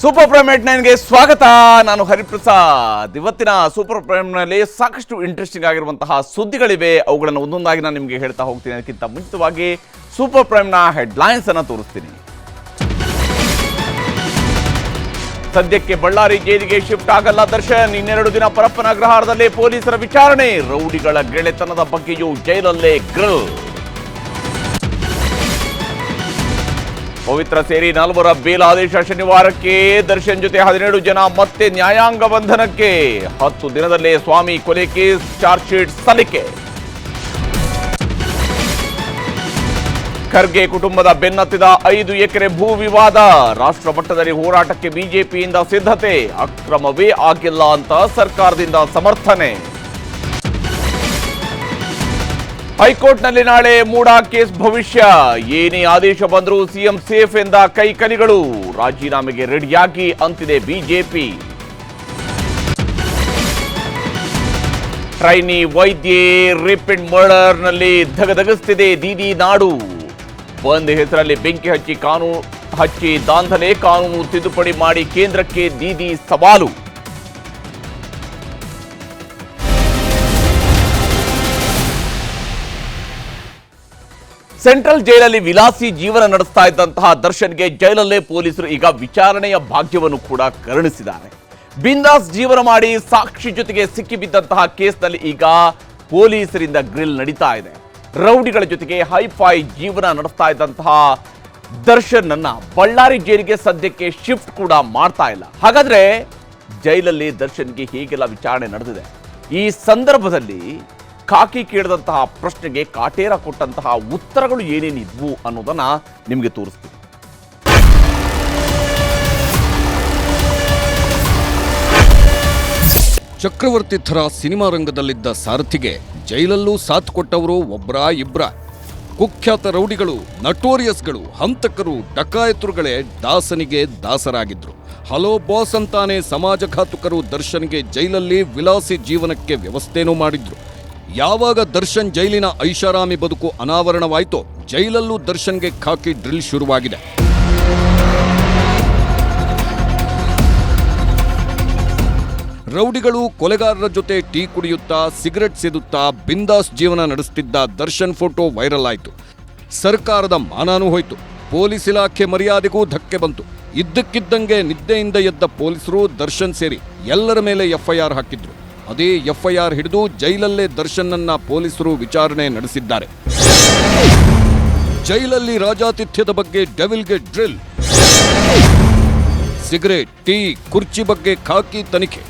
Super prime eight ನೈನ್ಗೆ ಸ್ವಾಗತ. ನಾನು ಹರಿಪ್ರಸಾದ್. ಇವತ್ತಿನ ಸೂಪರ್ ಪ್ರೈಮ್ನಲ್ಲಿ ಸಾಕಷ್ಟು ಇಂಟ್ರೆಸ್ಟಿಂಗ್ ಆಗಿರುವಂತಹ ಸುದ್ದಿಗಳಿವೆ. ಅವುಗಳನ್ನು ಒಂದೊಂದಾಗಿ ನಾನು ನಿಮಗೆ ಹೇಳ್ತಾ ಹೋಗ್ತೀನಿ. ಅದಕ್ಕಿಂತ ಮುಂಚಿತವಾಗಿ ಸೂಪರ್ ಪ್ರೈಮ್ನ ಹೆಡ್ಲೈನ್ಸನ್ನು ತೋರಿಸ್ತೀನಿ. ಸದ್ಯಕ್ಕೆ ಬಳ್ಳಾರಿ ಜೈಲಿಗೆ ಶಿಫ್ಟ್ ಆಗಲ್ಲ ದರ್ಶನ್. ಇನ್ನೆರಡು ದಿನ ಪರಪ್ಪನ ಗ್ರಹಾರದಲ್ಲಿ ಪೊಲೀಸರ ವಿಚಾರಣೆ. ರೌಡಿಗಳ ಗೆಳೆತನದ ಬಗ್ಗೆಯೂ ಜೈಲಲ್ಲೇ ಗ್ರಿಲ್ ಪವಿತ್ರ ಸೇರಿ ನಾಲ್ವರ ಬೇಲ್ ಶನಿವಾರಕ್ಕೆ ದರ್ಶನ್ ಜೊತೆ ಹದಿನೇಳು ಜನ ಮತ್ತೆ ನ್ಯಾಯಾಂಗ ಬಂಧನಕ್ಕೆ ಹತ್ತು ದಿನದಲ್ಲೇ ಸ್ವಾಮಿ ಕೊಲೆ ಕೇಸ್, ಚಾರ್ಜ್ ಶೀಟ್ ಸಲ್ಲಿಕೆ. ಖರ್ಗೆ ಕುಟುಂಬದ ಬೆನ್ನತ್ತಿದ ಐದು ಎಕರೆ ಭೂ ವಿವಾದ. ರಾಷ್ಟ್ರ ಮಟ್ಟದಲ್ಲಿ ಹೋರಾಟಕ್ಕೆ ಬಿಜೆಪಿಯಿಂದ ಸಿದ್ಧತೆ. ಅಕ್ರಮವೇ ಆಗಿಲ್ಲ ಅಂತ ಸರ್ಕಾರದಿಂದ ಸಮರ್ಥನೆ. ಹೈಕೋರ್ಟ್ನಲ್ಲಿ ನಾಳೆ ಮೂಡಾ ಕೇಸ್ ಭವಿಷ್ಯ. ಏನೇ ಆದೇಶ ಬಂದರೂ ಸಿಎಂ ಸೇಫ್ ಎಂದ ಕೈಕಲಿಗಳು ರಾಜೀನಾಮೆಗೆ ರೆಡಿಯಾಗಿ ಅಂತಿದೆ ಬಿಜೆಪಿ. ಟ್ರೈನಿ ವೈದ್ಯೆ ರೇಪ್ ಅಂಡ್ ಮರ್ಡರ್ನಲ್ಲಿ ಧಗಧಗಿಸ್ತಿದೆ ದೀದಿ ನಾಡು. ಬಂದ್ ಹೆಸರಲ್ಲಿ ಬೆಂಕಿ ಹಚ್ಚಿ ಕಾನೂನು ಹಚ್ಚಿ ದಾಂಧಲೆ ಕಾನೂನು ತಿದ್ದುಪಡಿ ಮಾಡಿ ಕೇಂದ್ರಕ್ಕೆ ದೀದಿ ಸವಾಲು. ಸೆಂಟ್ರಲ್ ಜೈಲಲ್ಲಿ ವಿಲಾಸಿ ಜೀವನ ನಡೆಸ್ತಾ ಇದ್ದಂತಹ ದರ್ಶನ್ಗೆ ಜೈಲಲ್ಲೇ ಪೊಲೀಸರು ಈಗ ವಿಚಾರಣೆಯ ಭಾಗ್ಯವನ್ನು ಕೂಡ ಕರುಣಿಸಿದ್ದಾರೆ. ಬಿಂದಾಸ್ ಜೀವನ ಮಾಡಿ ಸಾಕ್ಷಿ ಜೊತೆಗೆ ಸಿಕ್ಕಿಬಿದ್ದಂತಹ ಕೇಸ್ನಲ್ಲಿ ಈಗ ಪೊಲೀಸರಿಂದ ಗ್ರಿಲ್ ನಡೀತಾ ಇದೆ. ರೌಡಿಗಳ ಜೊತೆಗೆ ಹೈಫೈ ಜೀವನ ನಡೆಸ್ತಾ ಇದ್ದಂತಹ ದರ್ಶನ್ ಅನ್ನ ಬಳ್ಳಾರಿ ಜೈಲಿಗೆ ಸದ್ಯಕ್ಕೆ ಶಿಫ್ಟ್ ಕೂಡ ಮಾಡ್ತಾ ಇಲ್ಲ. ಹಾಗಾದ್ರೆ ಜೈಲಲ್ಲಿ ದರ್ಶನ್ಗೆ ಹೀಗೆಲ್ಲ ವಿಚಾರಣೆ ನಡೆದಿದೆ? ಈ ಸಂದರ್ಭದಲ್ಲಿ ಕಾಕಿ ಕೇಳಿದಂತಹ ಪ್ರಶ್ನೆಗೆ ಕಾಟೇರ ಕೊಟ್ಟಂತಹ ಉತ್ತರಗಳು ಏನೇನಿದ್ವು ಅನ್ನೋದನ್ನ ನಿಮಗೆ ತೋರಿಸ್ತೀವಿ ಚಕ್ರವರ್ತಿ ಥರ ಸಿನಿಮಾ ರಂಗದಲ್ಲಿದ್ದ ಸಾರಥಿಗೆ ಜೈಲಲ್ಲೂ ಸಾಥ್ ಕೊಟ್ಟವರು ಒಬ್ರ ಇಬ್ರ. ಕುಖ್ಯಾತ ರೌಡಿಗಳು, ನಟೋರಿಯಸ್ಗಳು, ಹಂತಕರು, ಡಕಾಯತರುಗಳೇ ದಾಸನಿಗೆ ದಾಸರಾಗಿದ್ರು. ಹಲೋ ಬಾಸ್ ಅಂತಾನೆ ಸಮಾಜಘಾತುಕರು ದರ್ಶನ್ಗೆ ಜೈಲಲ್ಲಿ ವಿಲಾಸಿ ಜೀವನಕ್ಕೆ ವ್ಯವಸ್ಥೆನೂ ಮಾಡಿದ್ರು. ಯಾವಾಗ ದರ್ಶನ್ ಜೈಲಿನ ಐಷಾರಾಮಿ ಬದುಕು ಅನಾವರಣವಾಯಿತೋ ಜೈಲಲ್ಲೂ ದರ್ಶನ್ಗೆ ಖಾಕಿ ಡ್ರಿಲ್ ಶುರುವಾಗಿದೆ. ರೌಡಿಗಳು ಕೊಲೆಗಾರರ ಜೊತೆ ಟೀ ಕುಡಿಯುತ್ತಾ, ಸಿಗರೆಟ್ ಸೇದುತ್ತಾ, ಬಿಂದಾಸ್ ಜೀವನ ನಡೆಸುತ್ತಿದ್ದ ದರ್ಶನ್ ಫೋಟೋ ವೈರಲ್ ಆಯಿತು. ಸರ್ಕಾರದ ಮಾನಾನೂ ಹೋಯಿತು. ಪೊಲೀಸ್ ಇಲಾಖೆ ಮರ್ಯಾದೆಗೂ ಧಕ್ಕೆ ಬಂತು. ಇದ್ದಕ್ಕಿದ್ದಂಗೆ ನಿದ್ದೆಯಿಂದ ಎದ್ದ ಪೊಲೀಸರು ದರ್ಶನ್ ಸೇರಿ ಎಲ್ಲರ ಮೇಲೆ ಎಫ್ಐಆರ್ ಹಾಕಿದ್ರು. ಅದೇ ಎಫ್ಐಆರ್ ಹಿಡಿದು ಜೈಲಲ್ಲೇ ದರ್ಶನ್ನನ್ನ ಪೊಲೀಸರು ವಿಚಾರಣೆ ನಡೆಸಿದ್ದಾರೆ. ಜೈಲಲ್ಲಿ ರಾಜಾತಿಥ್ಯದ ಬಗ್ಗೆ ಡೆವಿಲ್ಗೆ ಡ್ರಿಲ್. ಸಿಗರೇಟ್, ಟೀ, ಕುರ್ಚಿ ಬಗ್ಗೆ ಖಾಕಿ ತನಿಖೆ.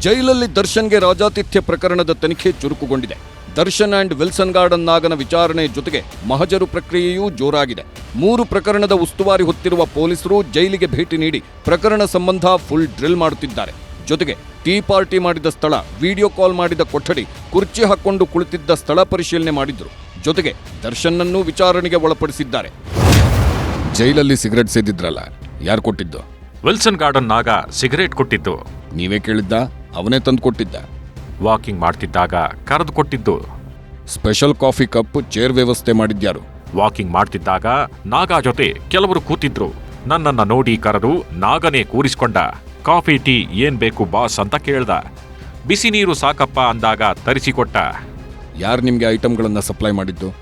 ಜೈಲಲ್ಲಿ ದರ್ಶನ್ಗೆ ರಾಜಾತಿಥ್ಯ ಪ್ರಕರಣದ ತನಿಖೆ ಚುರುಕುಗೊಂಡಿದೆ. ದರ್ಶನ್ ಅಂಡ್ ವಿಲ್ಸನ್ ಗಾರ್ಡನ್ ನಾಗನ ವಿಚಾರಣೆ ಜೊತೆಗೆ ಮಹಜರು ಪ್ರಕ್ರಿಯೆಯೂ ಜೋರಾಗಿದೆ. ಮೂರು ಪ್ರಕರಣದ ಉಸ್ತುವಾರಿ ಹೊತ್ತಿರುವ ಪೊಲೀಸರು ಜೈಲಿಗೆ ಭೇಟಿ ನೀಡಿ ಪ್ರಕರಣ ಸಂಬಂಧ ಫುಲ್ ಡ್ರಿಲ್ ಮಾಡುತ್ತಿದ್ದಾರೆ. ಜೊತೆಗೆ ಟೀ ಪಾರ್ಟಿ ಮಾಡಿದ ಸ್ಥಳ ವಿಡಿಯೋ ಕಾಲ್ ಮಾಡಿದ ಕೊಠಡಿ ಕುರ್ಚಿ ಹಾಕೊಂಡು ಕುಳಿತಿದ್ದ ಸ್ಥಳ ಪರಿಶೀಲನೆ ಮಾಡಿದ್ರು. ಜೊತೆಗೆ ದರ್ಶನ್ನನ್ನು ವಿಚಾರಣೆಗೆ ಒಳಪಡಿಸಿದ್ದಾರೆ. ಜೈಲಲ್ಲಿ ಸಿಗರೆಟ್ ಸೇದಿದ್ರಲ್ಲ ಯಾರು ಕೊಟ್ಟಿದ್ದು? ವಿಲ್ಸನ್ ಗಾರ್ಡನ್ ನಾಗ ಸಿಗರೇಟ್ ಕೊಟ್ಟಿದ್ದು ನೀವೇ ಕೇಳಿದ್ದ? ಅವನೇ ತಂದು ಕೊಟ್ಟಿದ್ದ? ವಾಕಿಂಗ್ ಮಾಡ್ತಿದ್ದಾಗ ಕರೆದು ಕೊಟ್ಟಿದ್ದು. ಸ್ಪೆಷಲ್ ಕಾಫಿ ಕಪ್ ಚೇರ್ ವ್ಯವಸ್ಥೆ ಮಾಡಿದ್ಯಾರು. ವಾಕಿಂಗ್ ಮಾಡ್ತಿದ್ದಾಗ ನಾಗಾ ಜೊತೆ ಕೆಲವರು ಕೂತಿದ್ರು. ನನ್ನನ್ನ ನೋಡಿ ಕರೆದು ನಾಗನೇ ಕೂರಿಸ್ಕೊಂಡ. ಕಾಫಿ ಟೀ ಏನ್ ಬೇಕು ಬಾಸ್ ಅಂತ ಕೇಳ್ದ. ಬಿಸಿ ನೀರು ಸಾಕಪ್ಪ ಅಂದಾಗ ತರಿಸಿಕೊಟ್ಟ. ಯಾರು ನಿಮಗೆ ಐಟಮ್ಗಳನ್ನ ಸಪ್ಲೈ ಮಾಡಿದ್ದು?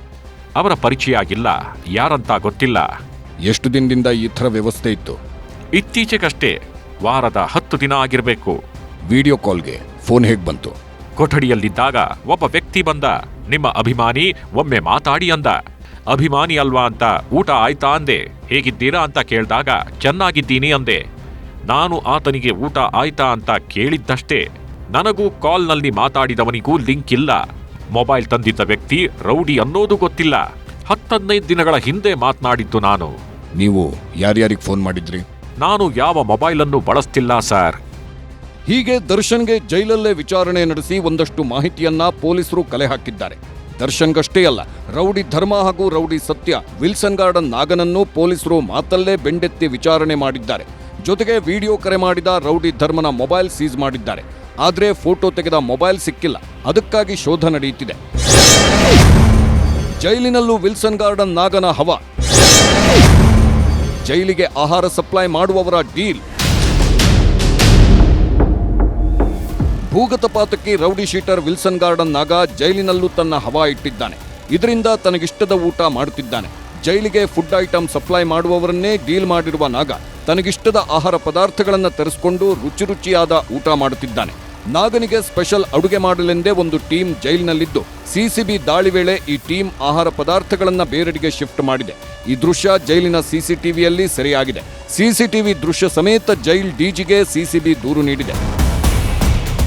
ಅವರ ಪರಿಚಯ ಆಗಿಲ್ಲ ಯಾರಂತ ಗೊತ್ತಿಲ್ಲ. ಎಷ್ಟು ದಿನದಿಂದ ಈ ಥರ ವ್ಯವಸ್ಥೆ ಇತ್ತು? ಇತ್ತೀಚೆಗಷ್ಟೇ ವಾರದ ಹತ್ತು ದಿನ ಆಗಿರಬೇಕು. ವಿಡಿಯೋ ಕಾಲ್ಗೆ ಫೋನ್ ಹೇಗೆ ಬಂತು? ಕೊಠಡಿಯಲ್ಲಿದ್ದಾಗ ಒಬ್ಬ ವ್ಯಕ್ತಿ ಬಂದ ನಿಮ್ಮ ಅಭಿಮಾನಿ ಒಮ್ಮೆ ಮಾತಾಡಿ ಅಂದ. ಅಭಿಮಾನಿ ಅಲ್ವಾ ಅಂತ ಊಟ ಆಯ್ತಾ ಅಂದೆ. ಹೇಗಿದ್ದೀರಾ ಅಂತ ಕೇಳಿದಾಗ ಚೆನ್ನಾಗಿದ್ದೀನಿ ಅಂದೆ. ನಾನು ಆತನಿಗೆ ಊಟ ಆಯ್ತಾ ಅಂತ ಕೇಳಿದ್ದಷ್ಟೇ. ನನಗೂ ಕಾಲ್ನಲ್ಲಿ ಮಾತಾಡಿದವನಿಗೂ ಲಿಂಕ್ ಇಲ್ಲ. ಮೊಬೈಲ್ ತಂದಿದ್ದ ವ್ಯಕ್ತಿ ರೌಡಿ ಅನ್ನೋದು ಗೊತ್ತಿಲ್ಲ. ಹತ್ತದೈದು ದಿನಗಳ ಹಿಂದೆ ಮಾತನಾಡಿದ್ದು ನಾನು. ನೀವು ಯಾರ್ಯಾರಿಗೆ ಫೋನ್ ಮಾಡಿದ್ರಿ? ನಾನು ಯಾವ ಮೊಬೈಲನ್ನು ಬಳಸ್ತಿಲ್ಲ ಸರ್. ಹೀಗೆ ದರ್ಶನ್ಗೆ ಜೈಲಲ್ಲೇ ವಿಚಾರಣೆ ನಡೆಸಿ ಒಂದಷ್ಟು ಮಾಹಿತಿಯನ್ನ ಪೊಲೀಸರು ಕಲೆ ಹಾಕಿದ್ದಾರೆ. ದರ್ಶನ್ಗಷ್ಟೇ ಅಲ್ಲ, ರೌಡಿ ಧರ್ಮ ಹಾಗೂ ರೌಡಿ ಸತ್ಯ, ವಿಲ್ಸನ್ ಗಾರ್ಡನ್ ನಾಗನನ್ನು ಪೊಲೀಸರು ಮಾತಲ್ಲೇ ಬೆಂಡೆತ್ತಿ ವಿಚಾರಣೆ ಮಾಡಿದ್ದಾರೆ. ಜೊತೆಗೆ ವಿಡಿಯೋ ಕರೆ ಮಾಡಿದ ರೌಡಿ ಧರ್ಮನ ಮೊಬೈಲ್ ಸೀಸ್ ಮಾಡಿದ್ದಾರೆ. ಆದರೆ ಫೋಟೋ ತೆಗೆದ ಮೊಬೈಲ್ ಸಿಕ್ಕಿಲ್ಲ, ಅದಕ್ಕಾಗಿ ಶೋಧ ನಡೆಯುತ್ತಿದೆ. ಜೈಲಿನಲ್ಲೂ ವಿಲ್ಸನ್ ಗಾರ್ಡನ್ ನಾಗನ ಹವ. ಜೈಲಿಗೆ ಆಹಾರ ಸಪ್ಲೈ ಮಾಡುವವರ deal. ಭೂಗತಪಾತಕ್ಕೆ rowdy sheeter Wilson Garden Naga ಜೈಲಿನಲ್ಲೂ ತನ್ನ ಹವಾ ಇಟ್ಟಿದ್ದಾನೆ. ಇದರಿಂದ ತನಗಿಷ್ಟದ ಊಟ ಮಾಡುತ್ತಿದ್ದಾನೆ. ಜೈಲಿಗೆ ಫುಡ್ ಐಟಮ್ ಸಪ್ಲೈ ಮಾಡುವವರನ್ನೇ ಡೀಲ್ ಮಾಡಿರುವ ನಾಗ ತನಗಿಷ್ಟದ ಆಹಾರ ಪದಾರ್ಥಗಳನ್ನು ತರಿಸಿಕೊಂಡು ರುಚಿ ರುಚಿಯಾದ ಊಟ ಮಾಡುತ್ತಿದ್ದಾನೆ. ನಾಗನಿಗೆ ಸ್ಪೆಷಲ್ ಅಡುಗೆ ಮಾಡಲೆಂದೇ ಒಂದು ಟೀಮ್ ಜೈಲಿನಲ್ಲಿದ್ದು, ಸಿಸಿಬಿ ದಾಳಿ ವೇಳೆ ಈ ಟೀಮ್ ಆಹಾರ ಪದಾರ್ಥಗಳನ್ನು ಬೇರೆಡೆಗೆ ಶಿಫ್ಟ್ ಮಾಡಿದೆ. ಈ ದೃಶ್ಯ ಜೈಲಿನ ಸಿಸಿಟಿವಿಯಲ್ಲಿ ಸೆರೆಯಾಗಿದೆ. ಸಿಸಿಟಿವಿ ದೃಶ್ಯ ಸಮೇತ ಜೈಲ್ ಡಿಜಿಗೆ ಸಿಸಿಬಿ ದೂರು ನೀಡಿದೆ.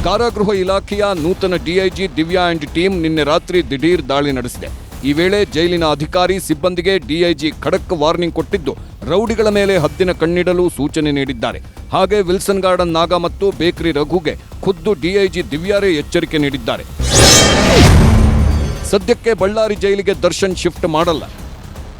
ಕಾರಾಗೃಹ ಇಲಾಖೆಯ ನೂತನ ಡಿಐಜಿ ದಿವ್ಯಾ ಅಂಡ್ ಟೀಮ್ ನಿನ್ನೆ ರಾತ್ರಿ ದಿಢೀರ್ ದಾಳಿ ನಡೆಸಿದೆ. ಈ ವೇಳೆ ಜೈಲಿನ ಅಧಿಕಾರಿ ಸಿಬ್ಬಂದಿಗೆ ಡಿಐಜಿ ಖಡಕ್ ವಾರ್ನಿಂಗ್ ಕೊಟ್ಟಿದ್ದು, ರೌಡಿಗಳ ಮೇಲೆ ಹದ್ದಿನ ಕಣ್ಣಿಡಲು ಸೂಚನೆ ನೀಡಿದ್ದಾರೆ. ಹಾಗೆ ವಿಲ್ಸನ್ ಗಾರ್ಡನ್ ನಾಗ ಮತ್ತು ಬೇಕರಿ ರಘುಗೆ ಖುದ್ದು ಡಿಐಜಿ ದಿವ್ಯಾರೇ ಎಚ್ಚರಿಕೆ ನೀಡಿದ್ದಾರೆ. ಸದ್ಯಕ್ಕೆ ಬಳ್ಳಾರಿ ಜೈಲಿಗೆ ದರ್ಶನ್ ಶಿಫ್ಟ್ ಮಾಡಲ್ಲ.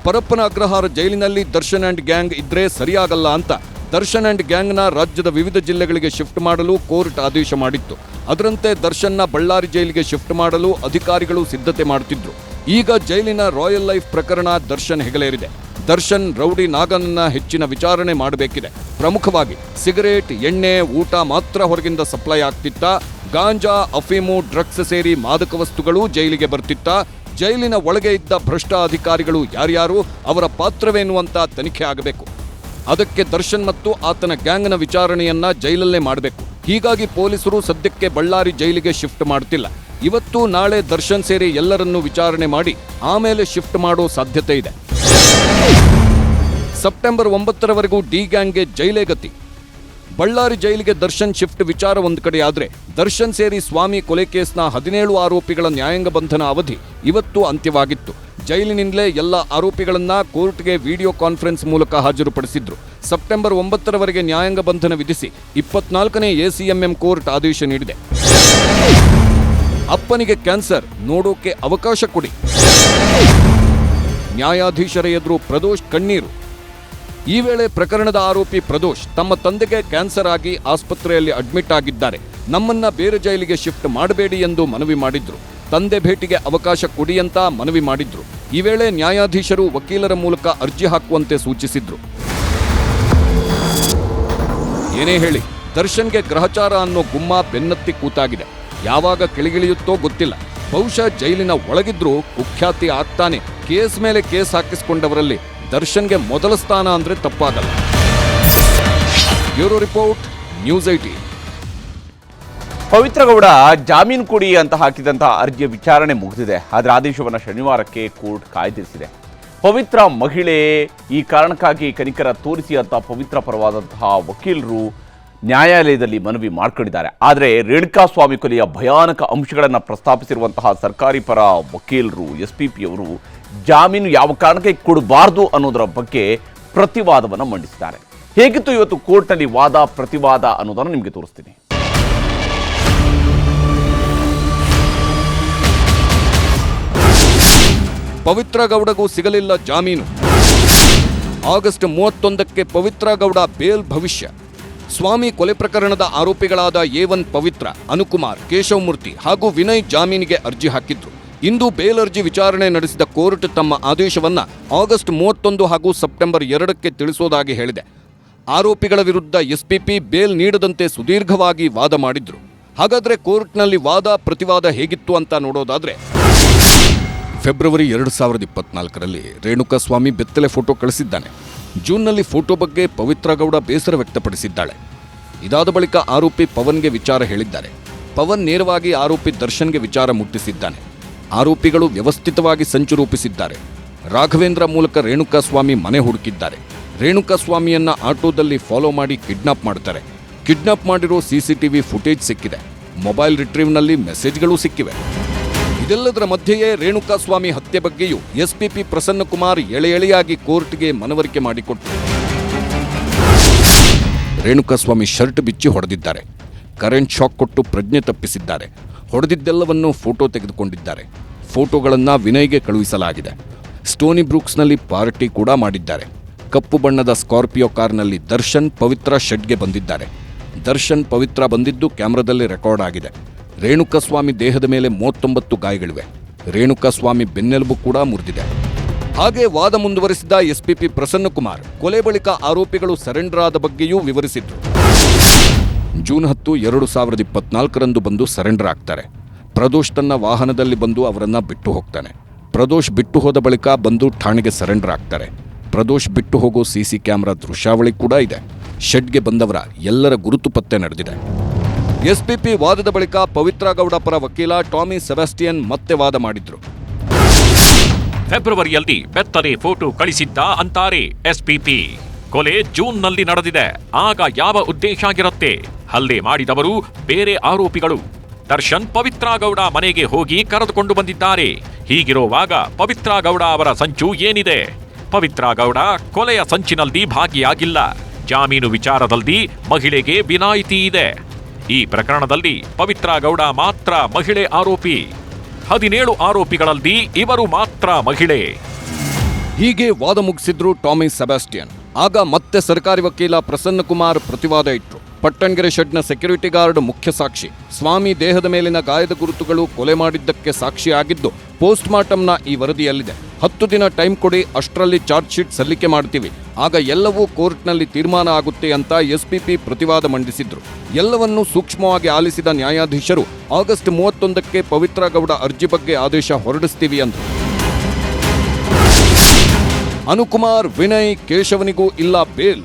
ಪರಪ್ಪನ ಅಗ್ರಹಾರ ಜೈಲಿನಲ್ಲಿ ದರ್ಶನ್ ಅಂಡ್ ಗ್ಯಾಂಗ್ ಇದ್ರೆ ಸರಿಯಾಗಲ್ಲ ಅಂತ ದರ್ಶನ್ ಅಂಡ್ ಗ್ಯಾಂಗ್ನ ರಾಜ್ಯದ ವಿವಿಧ ಜಿಲ್ಲೆಗಳಿಗೆ ಶಿಫ್ಟ್ ಮಾಡಲು ಕೋರ್ಟ್ ಆದೇಶ ಮಾಡಿತ್ತು. ಅದರಂತೆ ದರ್ಶನ್ನ ಬಳ್ಳಾರಿ ಜೈಲಿಗೆ ಶಿಫ್ಟ್ ಮಾಡಲು ಅಧಿಕಾರಿಗಳು ಸಿದ್ಧತೆ ಮಾಡುತ್ತಿದ್ದರು ಈಗ ಜೈಲಿನ ರಾಯಲ್ ಲೈಫ್ ಪ್ರಕರಣ ದರ್ಶನ್ ಹೆಗಲೇರಿದೆ. ದರ್ಶನ್, ರೌಡಿ ನಾಗನನ್ನ ಹೆಚ್ಚಿನ ವಿಚಾರಣೆ ಮಾಡಬೇಕಿದೆ. ಪ್ರಮುಖವಾಗಿ ಸಿಗರೇಟ್, ಎಣ್ಣೆ, ಊಟ ಮಾತ್ರ ಹೊರಗಿಂದ ಸಪ್ಲೈ ಆಗ್ತಿತ್ತ? ಗಾಂಜಾ, ಅಫೀಮು, ಡ್ರಗ್ಸ್ ಸೇರಿ ಮಾದಕ ವಸ್ತುಗಳು ಜೈಲಿಗೆ ಬರ್ತಿತ್ತ? ಜೈಲಿನ ಒಳಗೆ ಇದ್ದ ಭ್ರಷ್ಟ ಅಧಿಕಾರಿಗಳು ಯಾರ್ಯಾರು? ಅವರ ಪಾತ್ರವೇನು ಅಂತ ತನಿಖೆ ಆಗಬೇಕು. ಅದಕ್ಕೆ ದರ್ಶನ್ ಮತ್ತು ಆತನ ಗ್ಯಾಂಗ್ನ ವಿಚಾರಣೆಯನ್ನ ಜೈಲಲ್ಲೇ ಮಾಡಬೇಕು. ಹೀಗಾಗಿ ಪೊಲೀಸರು ಸದ್ಯಕ್ಕೆ ಬಳ್ಳಾರಿ ಜೈಲಿಗೆ ಶಿಫ್ಟ್ ಮಾಡುತ್ತಿಲ್ಲ ಇವತ್ತು ನಾಳೆ ದರ್ಶನ್ ಸೇರಿ ಎಲ್ಲರನ್ನೂ ವಿಚಾರಣೆ ಮಾಡಿ ಆಮೇಲೆ ಶಿಫ್ಟ್ ಮಾಡೋ ಸಾಧ್ಯತೆ ಇದೆ. ಸೆಪ್ಟೆಂಬರ್ ಒಂಬತ್ತರವರೆಗೂ ಡಿ ಗ್ಯಾಂಗ್ಗೆ ಜೈಲೇ ಗತಿ. ಬಳ್ಳಾರಿ ಜೈಲಿಗೆ ದರ್ಶನ್ ಶಿಫ್ಟ್ ವಿಚಾರ ಒಂದು ಕಡೆ ಆದ್ರೆ ದರ್ಶನ್ ಸೇರಿ ಸ್ವಾಮಿ ಕೊಲೆ ಕೇಸ್ನ ಹದಿನೇಳು ಆರೋಪಿಗಳ ನ್ಯಾಯಾಂಗ ಬಂಧನ ಅವಧಿ ಇವತ್ತು ಅಂತ್ಯವಾಗಿತ್ತು. ಜೈಲಿನಿಂದಲೇ ಎಲ್ಲ ಆರೋಪಿಗಳನ್ನ ಕೋರ್ಟ್ಗೆ ವಿಡಿಯೋ ಕಾನ್ಫರೆನ್ಸ್ ಮೂಲಕ ಹಾಜರುಪಡಿಸಿದ್ರು. ಸೆಪ್ಟೆಂಬರ್ ಒಂಬತ್ತರವರೆಗೆ ನ್ಯಾಯಾಂಗ ಬಂಧನ ವಿಧಿಸಿ ಇಪ್ಪತ್ನಾಲ್ಕನೇ ಎಸಿಎಂಎಂ ಕೋರ್ಟ್ ಆದೇಶ ನೀಡಿದೆ. ಅಪ್ಪನಿಗೆ ಕ್ಯಾನ್ಸರ್, ನೋಡೋಕೆ ಅವಕಾಶ ಕೊಡಿ. ನ್ಯಾಯಾಧೀಶರ ಎದುರು ಪ್ರದೋಷ್ ಕಣ್ಣೀರು. ಈ ವೇಳೆ ಪ್ರಕರಣದ ಆರೋಪಿ ಪ್ರದೋಷ್ ತಮ್ಮ ತಂದೆಗೆ ಕ್ಯಾನ್ಸರ್ ಆಗಿ ಆಸ್ಪತ್ರೆಯಲ್ಲಿ ಅಡ್ಮಿಟ್ ಆಗಿದ್ದಾರೆ. ನಮ್ಮನ್ನ ಬೇರೆ ಜೈಲಿಗೆ ಶಿಫ್ಟ್ ಮಾಡಬೇಡಿ ಎಂದು ಮನವಿ ಮಾಡಿದ್ರು. ತಂದೆ ಭೇಟಿಗೆ ಅವಕಾಶ ಕೊಡಿ ಅಂತ ಮನವಿ ಮಾಡಿದ್ರು. ಈ ವೇಳೆ ನ್ಯಾಯಾಧೀಶರು ವಕೀಲರ ಮೂಲಕ ಅರ್ಜಿ ಹಾಕುವಂತೆ ಸೂಚಿಸಿದ್ರು. ಏನೇ ಹೇಳಿ, ದರ್ಶನ್ಗೆ ಗ್ರಹಚಾರ ಅನ್ನೋ ಗುಮ್ಮ ಬೆನ್ನತ್ತಿ ಕೂತಾಗಿದೆ. ಯಾವಾಗ ಕೆಳಗಿಳಿಯುತ್ತೋ ಗೊತ್ತಿಲ್ಲ. ಬಹುಶಃ ಜೈಲಿನ ಒಳಗಿದ್ರೂ ಕುಖ್ಯಾತಿ ಆಗ್ತಾನೆ. ಕೇಸ್ ಮೇಲೆ ಕೇಸ್ ಹಾಕಿಸಿಕೊಂಡವರಲ್ಲಿ ದರ್ಶನ್ಗೆ ಮೊದಲ ಸ್ಥಾನ ಅಂದ್ರೆ ತಪ್ಪಾಗಲ್ಲ. Bureau report, news eighteen Pavithra Gowda ಜಾಮೀನು ಕೊಡಿ ಅಂತ ಹಾಕಿದಂತಹ ಅರ್ಜಿಯ ವಿಚಾರಣೆ ಮುಗಿದಿದೆ. ಅದರ ಆದೇಶವನ್ನು ಶನಿವಾರಕ್ಕೆ ಕೋರ್ಟ್ ಕಾಯ್ದಿರಿಸಿದೆ. ಪವಿತ್ರ ಮಹಿಳೆ ಈ ಕಾರಣಕ್ಕಾಗಿ ಕನಿಕರ ತೋರಿಸಿ ಅಂತ ಪವಿತ್ರ ಪರವಾದಂತಹ ವಕೀಲರು ನ್ಯಾಯಾಲಯದಲ್ಲಿ ಮನವಿ ಮಾಡ್ಕೊಂಡಿದ್ದಾರೆ. ಆದರೆ ರೇಣುಕಾ ಸ್ವಾಮಿ ಕೊಲೆಯ ಭಯಾನಕ ಅಂಶಗಳನ್ನು ಪ್ರಸ್ತಾಪಿಸಿರುವಂತಹ ಸರ್ಕಾರಿ ಪರ ವಕೀಲರು ಎಸ್ ಪಿ ಪಿ ಅವರು ಜಾಮೀನು ಯಾವ ಕಾರಣಕ್ಕೆ ಕೊಡಬಾರ್ದು ಅನ್ನೋದರ ಬಗ್ಗೆ ಪ್ರತಿವಾದವನ್ನು ಮಂಡಿಸಿದ್ದಾರೆ. ಹೇಗಿತ್ತು ಇವತ್ತು ಕೋರ್ಟ್ನಲ್ಲಿ ವಾದ, ಪ್ರತಿವಾದ ಅನ್ನೋದನ್ನು ನಿಮಗೆ ತೋರಿಸ್ತೀನಿ. ಪವಿತ್ರ ಗೌಡಗೂ ಸಿಗಲಿಲ್ಲ ಜಾಮೀನು. ಆಗಸ್ಟ್ ಮೂವತ್ತೊಂದಕ್ಕೆ ಪವಿತ್ರ ಗೌಡ ಬೇಲ್ ಭವಿಷ್ಯ. ಸ್ವಾಮಿ ಕೊಲೆ ಪ್ರಕರಣದ ಆರೋಪಿಗಳಾದ ಎ ಒನ್ ಪವಿತ್ರ, ಅನುಕುಮಾರ್, ಕೇಶವಮೂರ್ತಿ ಹಾಗೂ ವಿನಯ್ ಜಾಮೀನಿಗೆ ಅರ್ಜಿ ಹಾಕಿದ್ರು. ಇಂದು ಬೇಲ್ ಅರ್ಜಿ ವಿಚಾರಣೆ ನಡೆಸಿದ ಕೋರ್ಟ್ ತಮ್ಮ ಆದೇಶವನ್ನು ಆಗಸ್ಟ್ ಮೂವತ್ತೊಂದು ಹಾಗೂ ಸೆಪ್ಟೆಂಬರ್ ಎರಡಕ್ಕೆ ತಿಳಿಸೋದಾಗಿ ಹೇಳಿದೆ. ಆರೋಪಿಗಳ ವಿರುದ್ಧ ಎಸ್ಪಿಪಿ ಬೇಲ್ ನೀಡದಂತೆ ಸುದೀರ್ಘವಾಗಿ ವಾದ ಮಾಡಿದ್ರು. ಹಾಗಾದರೆ ಕೋರ್ಟ್ನಲ್ಲಿ ವಾದ, ಪ್ರತಿವಾದ ಹೇಗಿತ್ತು ಅಂತ ನೋಡೋದಾದರೆ ಫೆಬ್ರವರಿ ಎರಡು ಸಾವಿರದ ಇಪ್ಪತ್ನಾಲ್ಕರಲ್ಲಿ ರೇಣುಕಾಸ್ವಾಮಿ ಬೆತ್ತಲೆ ಫೋಟೋ ಕಳಿಸಿದ್ದಾನೆ. ಜೂನ್ನಲ್ಲಿ ಫೋಟೋ ಬಗ್ಗೆ ಪವಿತ್ರ ಗೌಡ ಬೇಸರ ವ್ಯಕ್ತಪಡಿಸಿದ್ದಾಳೆ. ಇದಾದ ಬಳಿಕ ಆರೋಪಿ ಪವನ್ಗೆ ವಿಚಾರ ಹೇಳಿದ್ದಾರೆ. ಪವನ್ ನೇರವಾಗಿ ಆರೋಪಿ ದರ್ಶನ್ಗೆ ವಿಚಾರ ಮುಟ್ಟಿಸಿದ್ದಾನೆ. ಆರೋಪಿಗಳು ವ್ಯವಸ್ಥಿತವಾಗಿ ಸಂಚು ರೂಪಿಸಿದ್ದಾರೆ. ರಾಘವೇಂದ್ರ ಮೂಲಕ ರೇಣುಕಾಸ್ವಾಮಿ ಮನೆ ಹುಡುಕಿದ್ದಾರೆ. ರೇಣುಕಾಸ್ವಾಮಿಯನ್ನ ಆಟೋದಲ್ಲಿ ಫಾಲೋ ಮಾಡಿ ಕಿಡ್ನಾಪ್ ಮಾಡ್ತಾರೆ. ಕಿಡ್ನಾಪ್ ಮಾಡಿರೋ ಸಿಸಿಟಿವಿ ಫುಟೇಜ್ ಸಿಕ್ಕಿದೆ. ಮೊಬೈಲ್ ರಿಟ್ರೀವ್ನಲ್ಲಿ ಮೆಸೇಜ್ಗಳು ಸಿಕ್ಕಿವೆ. ಇದೆಲ್ಲದರ ಮಧ್ಯೆಯೇ ರೇಣುಕಾಸ್ವಾಮಿ ಹತ್ಯೆ ಬಗ್ಗೆಯೂ ಎಸ್ಪಿಪಿ ಪ್ರಸನ್ನಕುಮಾರ್ ಎಳೆ ಎಳೆಯಾಗಿ ಕೋರ್ಟ್ಗೆ ಮನವರಿಕೆ ಮಾಡಿಕೊಟ್ಟರು ರೇಣುಕಾಸ್ವಾಮಿ ಶರ್ಟ್ ಬಿಚ್ಚಿ ಹೊಡೆದಿದ್ದಾರೆ. ಕರೆಂಟ್ ಶಾಕ್ ಕೊಟ್ಟು ಪ್ರಜ್ಞೆ ತಪ್ಪಿಸಿದ್ದಾರೆ. ಹೊಡೆದಿದ್ದೆಲ್ಲವನ್ನು ಫೋಟೋ ತೆಗೆದುಕೊಂಡಿದ್ದಾರೆ. ಫೋಟೋಗಳನ್ನು ವಿನಯ್ಗೆ ಕಳುಹಿಸಲಾಗಿದೆ. ಸ್ಟೋನಿ ಬ್ರೂಕ್ಸ್ನಲ್ಲಿ ಪಾರ್ಟಿ ಕೂಡ ಮಾಡಿದ್ದಾರೆ. ಕಪ್ಪು ಬಣ್ಣದ ಸ್ಕಾರ್ಪಿಯೋ ಕಾರ್ನಲ್ಲಿ ದರ್ಶನ್ ಪವಿತ್ರ ಶೆಡ್ಗೆ ಬಂದಿದ್ದಾರೆ. ದರ್ಶನ್ ಪವಿತ್ರ ಬಂದಿದ್ದು ಕ್ಯಾಮ್ರಾದಲ್ಲಿ ರೆಕಾರ್ಡ್ ಆಗಿದೆ. ರೇಣುಕಸ್ವಾಮಿ ದೇಹದ ಮೇಲೆ ಮೂವತ್ತೊಂಬತ್ತು ಗಾಯಗಳಿವೆ. ರೇಣುಕಸ್ವಾಮಿ ಬೆನ್ನೆಲುಬು ಕೂಡ ಮುರಿದಿದೆ. ಹಾಗೆ ವಾದ ಮುಂದುವರಿಸಿದ ಎಸ್ಪಿಪಿ ಪ್ರಸನ್ನಕುಮಾರ್ ಕೊಲೆ ಬಳಿಕ ಆರೋಪಿಗಳು ಸರೆಂಡರ್ ಆದ ಬಗ್ಗೆಯೂ ವಿವರಿಸಿದ್ರು. ಜೂನ್ ಹತ್ತು ಎರಡು ಸಾವಿರದ ಇಪ್ಪತ್ನಾಲ್ಕರಂದು ಬಂದು ಸರೆಂಡರ್ ಆಗ್ತಾರೆ. ಪ್ರದೋಷ್ ತನ್ನ ವಾಹನದಲ್ಲಿ ಬಂದು ಅವರನ್ನು ಬಿಟ್ಟು ಹೋಗ್ತಾನೆ. ಪ್ರದೋಷ್ ಬಿಟ್ಟು ಹೋದ ಬಳಿಕ ಬಂದು ಠಾಣೆಗೆ ಸರೆಂಡರ್ ಆಗ್ತಾರೆ. ಪ್ರದೋಷ್ ಬಿಟ್ಟು ಹೋಗೋ ಸಿ ಸಿ ಕ್ಯಾಮ್ರಾ ದೃಶ್ಯಾವಳಿ ಕೂಡ ಇದೆ. ಶೆಡ್ಗೆ ಬಂದವರ ಎಲ್ಲರ ಗುರುತು ಪತ್ತೆ ನಡೆದಿದೆ. ಎಸ್ಪಿಪಿ ವಾದದ ಬಳಿಕ ಪವಿತ್ರ ಗೌಡ ಪರ ವಕೀಲ ಟಾಮಿ ಸೆಬಾಸ್ಟಿಯನ್ ಮತ್ತೆ ವಾದ ಮಾಡಿದ್ರು. ಫೆಬ್ರವರಿಯಲ್ಲಿ ಬೆತ್ತದೆ ಫೋಟೋ ಕಳಿಸಿದ್ದ ಅಂತಾರೆ ಎಸ್ಪಿಪಿ. ಕೊಲೆ ಜೂನ್ನಲ್ಲಿ ನಡೆದಿದೆ. ಆಗ ಯಾವ ಉದ್ದೇಶ ಆಗಿರುತ್ತೆ? ಹಲ್ಲೆ ಮಾಡಿದವರು ಬೇರೆ ಆರೋಪಿಗಳು. ದರ್ಶನ್ ಪವಿತ್ರ ಗೌಡ ಮನೆಗೆ ಹೋಗಿ ಕರೆದುಕೊಂಡು ಬಂದಿದ್ದಾರೆ. ಹೀಗಿರುವಾಗ ಪವಿತ್ರ ಗೌಡ ಅವರ ಸಂಚು ಏನಿದೆ? ಪವಿತ್ರ ಗೌಡ ಕೊಲೆಯ ಸಂಚಿನಲ್ಲಿ ಭಾಗಿಯಾಗಿಲ್ಲ. ಜಾಮೀನು ವಿಚಾರದಲ್ಲಿ ಮಹಿಳೆಗೆ ವಿನಾಯಿತಿ ಇದೆ. ಈ ಪ್ರಕರಣದಲ್ಲಿ ಪವಿತ್ರ ಗೌಡ ಮಾತ್ರ ಮಹಿಳೆ ಆರೋಪಿ. ಹದಿನೇಳು ಆರೋಪಿಗಳಲ್ಲಿ ಇವರು ಮಾತ್ರ ಮಹಿಳೆ. ಹೀಗೆ ವಾದ ಮುಗಿಸಿದ್ರು ಟಾಮಿ ಸೆಬಾಸ್ಟಿಯನ್. ಆಗ ಮತ್ತೆ ಸರ್ಕಾರಿ ವಕೀಲ ಪ್ರಸನ್ನಕುಮಾರ್ ಪ್ರತಿವಾದ ಇಟ್ಟರು ಪಟ್ಟಣಗೆರೆ ಶೆಡ್ನ ಸೆಕ್ಯೂರಿಟಿ ಗಾರ್ಡ್ ಮುಖ್ಯ ಸಾಕ್ಷಿ. ಸ್ವಾಮಿ ದೇಹದ ಮೇಲಿನ ಗಾಯದ ಗುರುತುಗಳು ಕೊಲೆ ಮಾಡಿದ್ದಕ್ಕೆ ಸಾಕ್ಷಿಯಾಗಿದ್ದು ಪೋಸ್ಟ್ ಮಾರ್ಟಂನ ಈ ವರದಿಯಲ್ಲಿದೆ. ಹತ್ತು ದಿನ ಟೈಮ್ ಕೊಡಿ, ಅಷ್ಟರಲ್ಲಿ ಚಾರ್ಜ್ ಶೀಟ್ ಸಲ್ಲಿಕೆ ಮಾಡ್ತೀವಿ. ಆಗ ಎಲ್ಲವೂ ಕೋರ್ಟ್ನಲ್ಲಿ ತೀರ್ಮಾನ ಆಗುತ್ತೆ ಅಂತ ಎಸ್ಪಿಪಿ ಪ್ರತಿವಾದ ಮಂಡಿಸಿದ್ರು. ಎಲ್ಲವನ್ನೂ ಸೂಕ್ಷ್ಮವಾಗಿ ಆಲಿಸಿದ ನ್ಯಾಯಾಧೀಶರು, ಆಗಸ್ಟ್ ಮೂವತ್ತೊಂದಕ್ಕೆ ಪವಿತ್ರ ಗೌಡ ಅರ್ಜಿ ಬಗ್ಗೆ ಆದೇಶ ಹೊರಡಿಸ್ತೀವಿ ಅಂದ್ರು. ಅನುಕುಮಾರ್, ವಿನಯ್, ಕೇಶವನಿಗೂ ಇಲ್ಲ ಬೇಲ್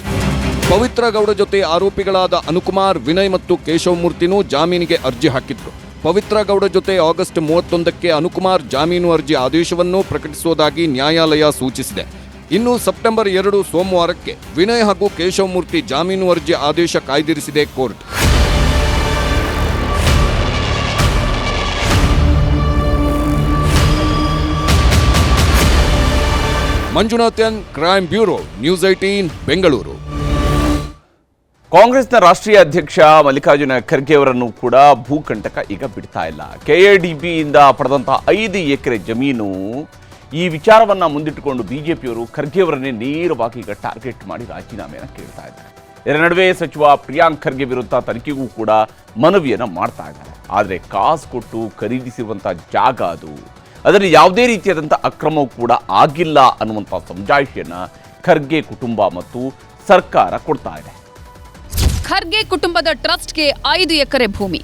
ಪವಿತ್ರ ಗೌಡ ಜೊತೆ ಆರೋಪಿಗಳಾದ ಅನುಕುಮಾರ್, ವಿನಯ್ ಮತ್ತು ಕೇಶವಮೂರ್ತಿನೂ ಜಾಮೀನಿಗೆ ಅರ್ಜಿ ಹಾಕಿದ್ರು. ಪವಿತ್ರ ಗೌಡ ಜೊತೆ ಆಗಸ್ಟ್ ಮೂವತ್ತೊಂದಕ್ಕೆ ಅನುಕುಮಾರ್ ಜಾಮೀನು ಅರ್ಜಿ ಆದೇಶವನ್ನು ಪ್ರಕಟಿಸುವುದಾಗಿ ನ್ಯಾಯಾಲಯ ಸೂಚಿಸಿದೆ. ಇನ್ನು ಸೆಪ್ಟೆಂಬರ್ ಎರಡು ಸೋಮವಾರಕ್ಕೆ ವಿನಯ್ ಹಾಗೂ ಕೇಶವಮೂರ್ತಿ ಜಾಮೀನು ಅರ್ಜಿ ಆದೇಶ ಕಾಯ್ದಿರಿಸಿದೆ court. Manjunath N crime bureau, news eighteen, Bengaluru. ಕಾಂಗ್ರೆಸ್ನ ರಾಷ್ಟ್ರೀಯ ಅಧ್ಯಕ್ಷ ಮಲ್ಲಿಕಾರ್ಜುನ ಖರ್ಗೆ ಅವರನ್ನು ಕೂಡ ಭೂಕಂಟಕ ಈಗ ಬಿಡ್ತಾ ಇಲ್ಲ. ಕೆಎಡಿಬಿಯಿಂದ ಪಡೆದಂತಹ ಐದು ಎಕರೆ ಜಮೀನು ಈ ವಿಚಾರವನ್ನ ಮುಂದಿಟ್ಟುಕೊಂಡು ಬಿಜೆಪಿಯವರು ಖರ್ಗೆ ಅವರನ್ನೇ ನೇರವಾಗಿ ಈಗ ಟಾರ್ಗೆಟ್ ಮಾಡಿ ರಾಜೀನಾಮೆಯನ್ನು ಕೇಳ್ತಾ ಇದ್ದಾರೆ. ಇದರ ನಡುವೆ ಸಚಿವ ಪ್ರಿಯಾಂಕ್ ಖರ್ಗೆ ವಿರುದ್ಧ ತನಿಖೆಗೂ ಕೂಡ ಮನವಿಯನ್ನು ಮಾಡ್ತಾ ಇದ್ದಾರೆ. ಆದರೆ ಕಾಸು ಕೊಟ್ಟು ಖರೀದಿಸಿರುವಂತಹ ಜಾಗ ಅದು. ಅದರಲ್ಲಿ ಯಾವುದೇ ರೀತಿಯಾದಂಥ ಅಕ್ರಮವೂ ಕೂಡ ಆಗಿಲ್ಲ ಅನ್ನುವಂಥ ಸಮಜಾಯಿಷಿಯನ್ನು ಖರ್ಗೆ ಕುಟುಂಬ ಮತ್ತು ಸರ್ಕಾರ ಕೊಡ್ತಾ ಇದೆ. ಖರ್ಗೆ ಕುಟುಂಬದ ಟ್ರಸ್ಟ್ಗೆ ಐದು ಎಕರೆ ಭೂಮಿ.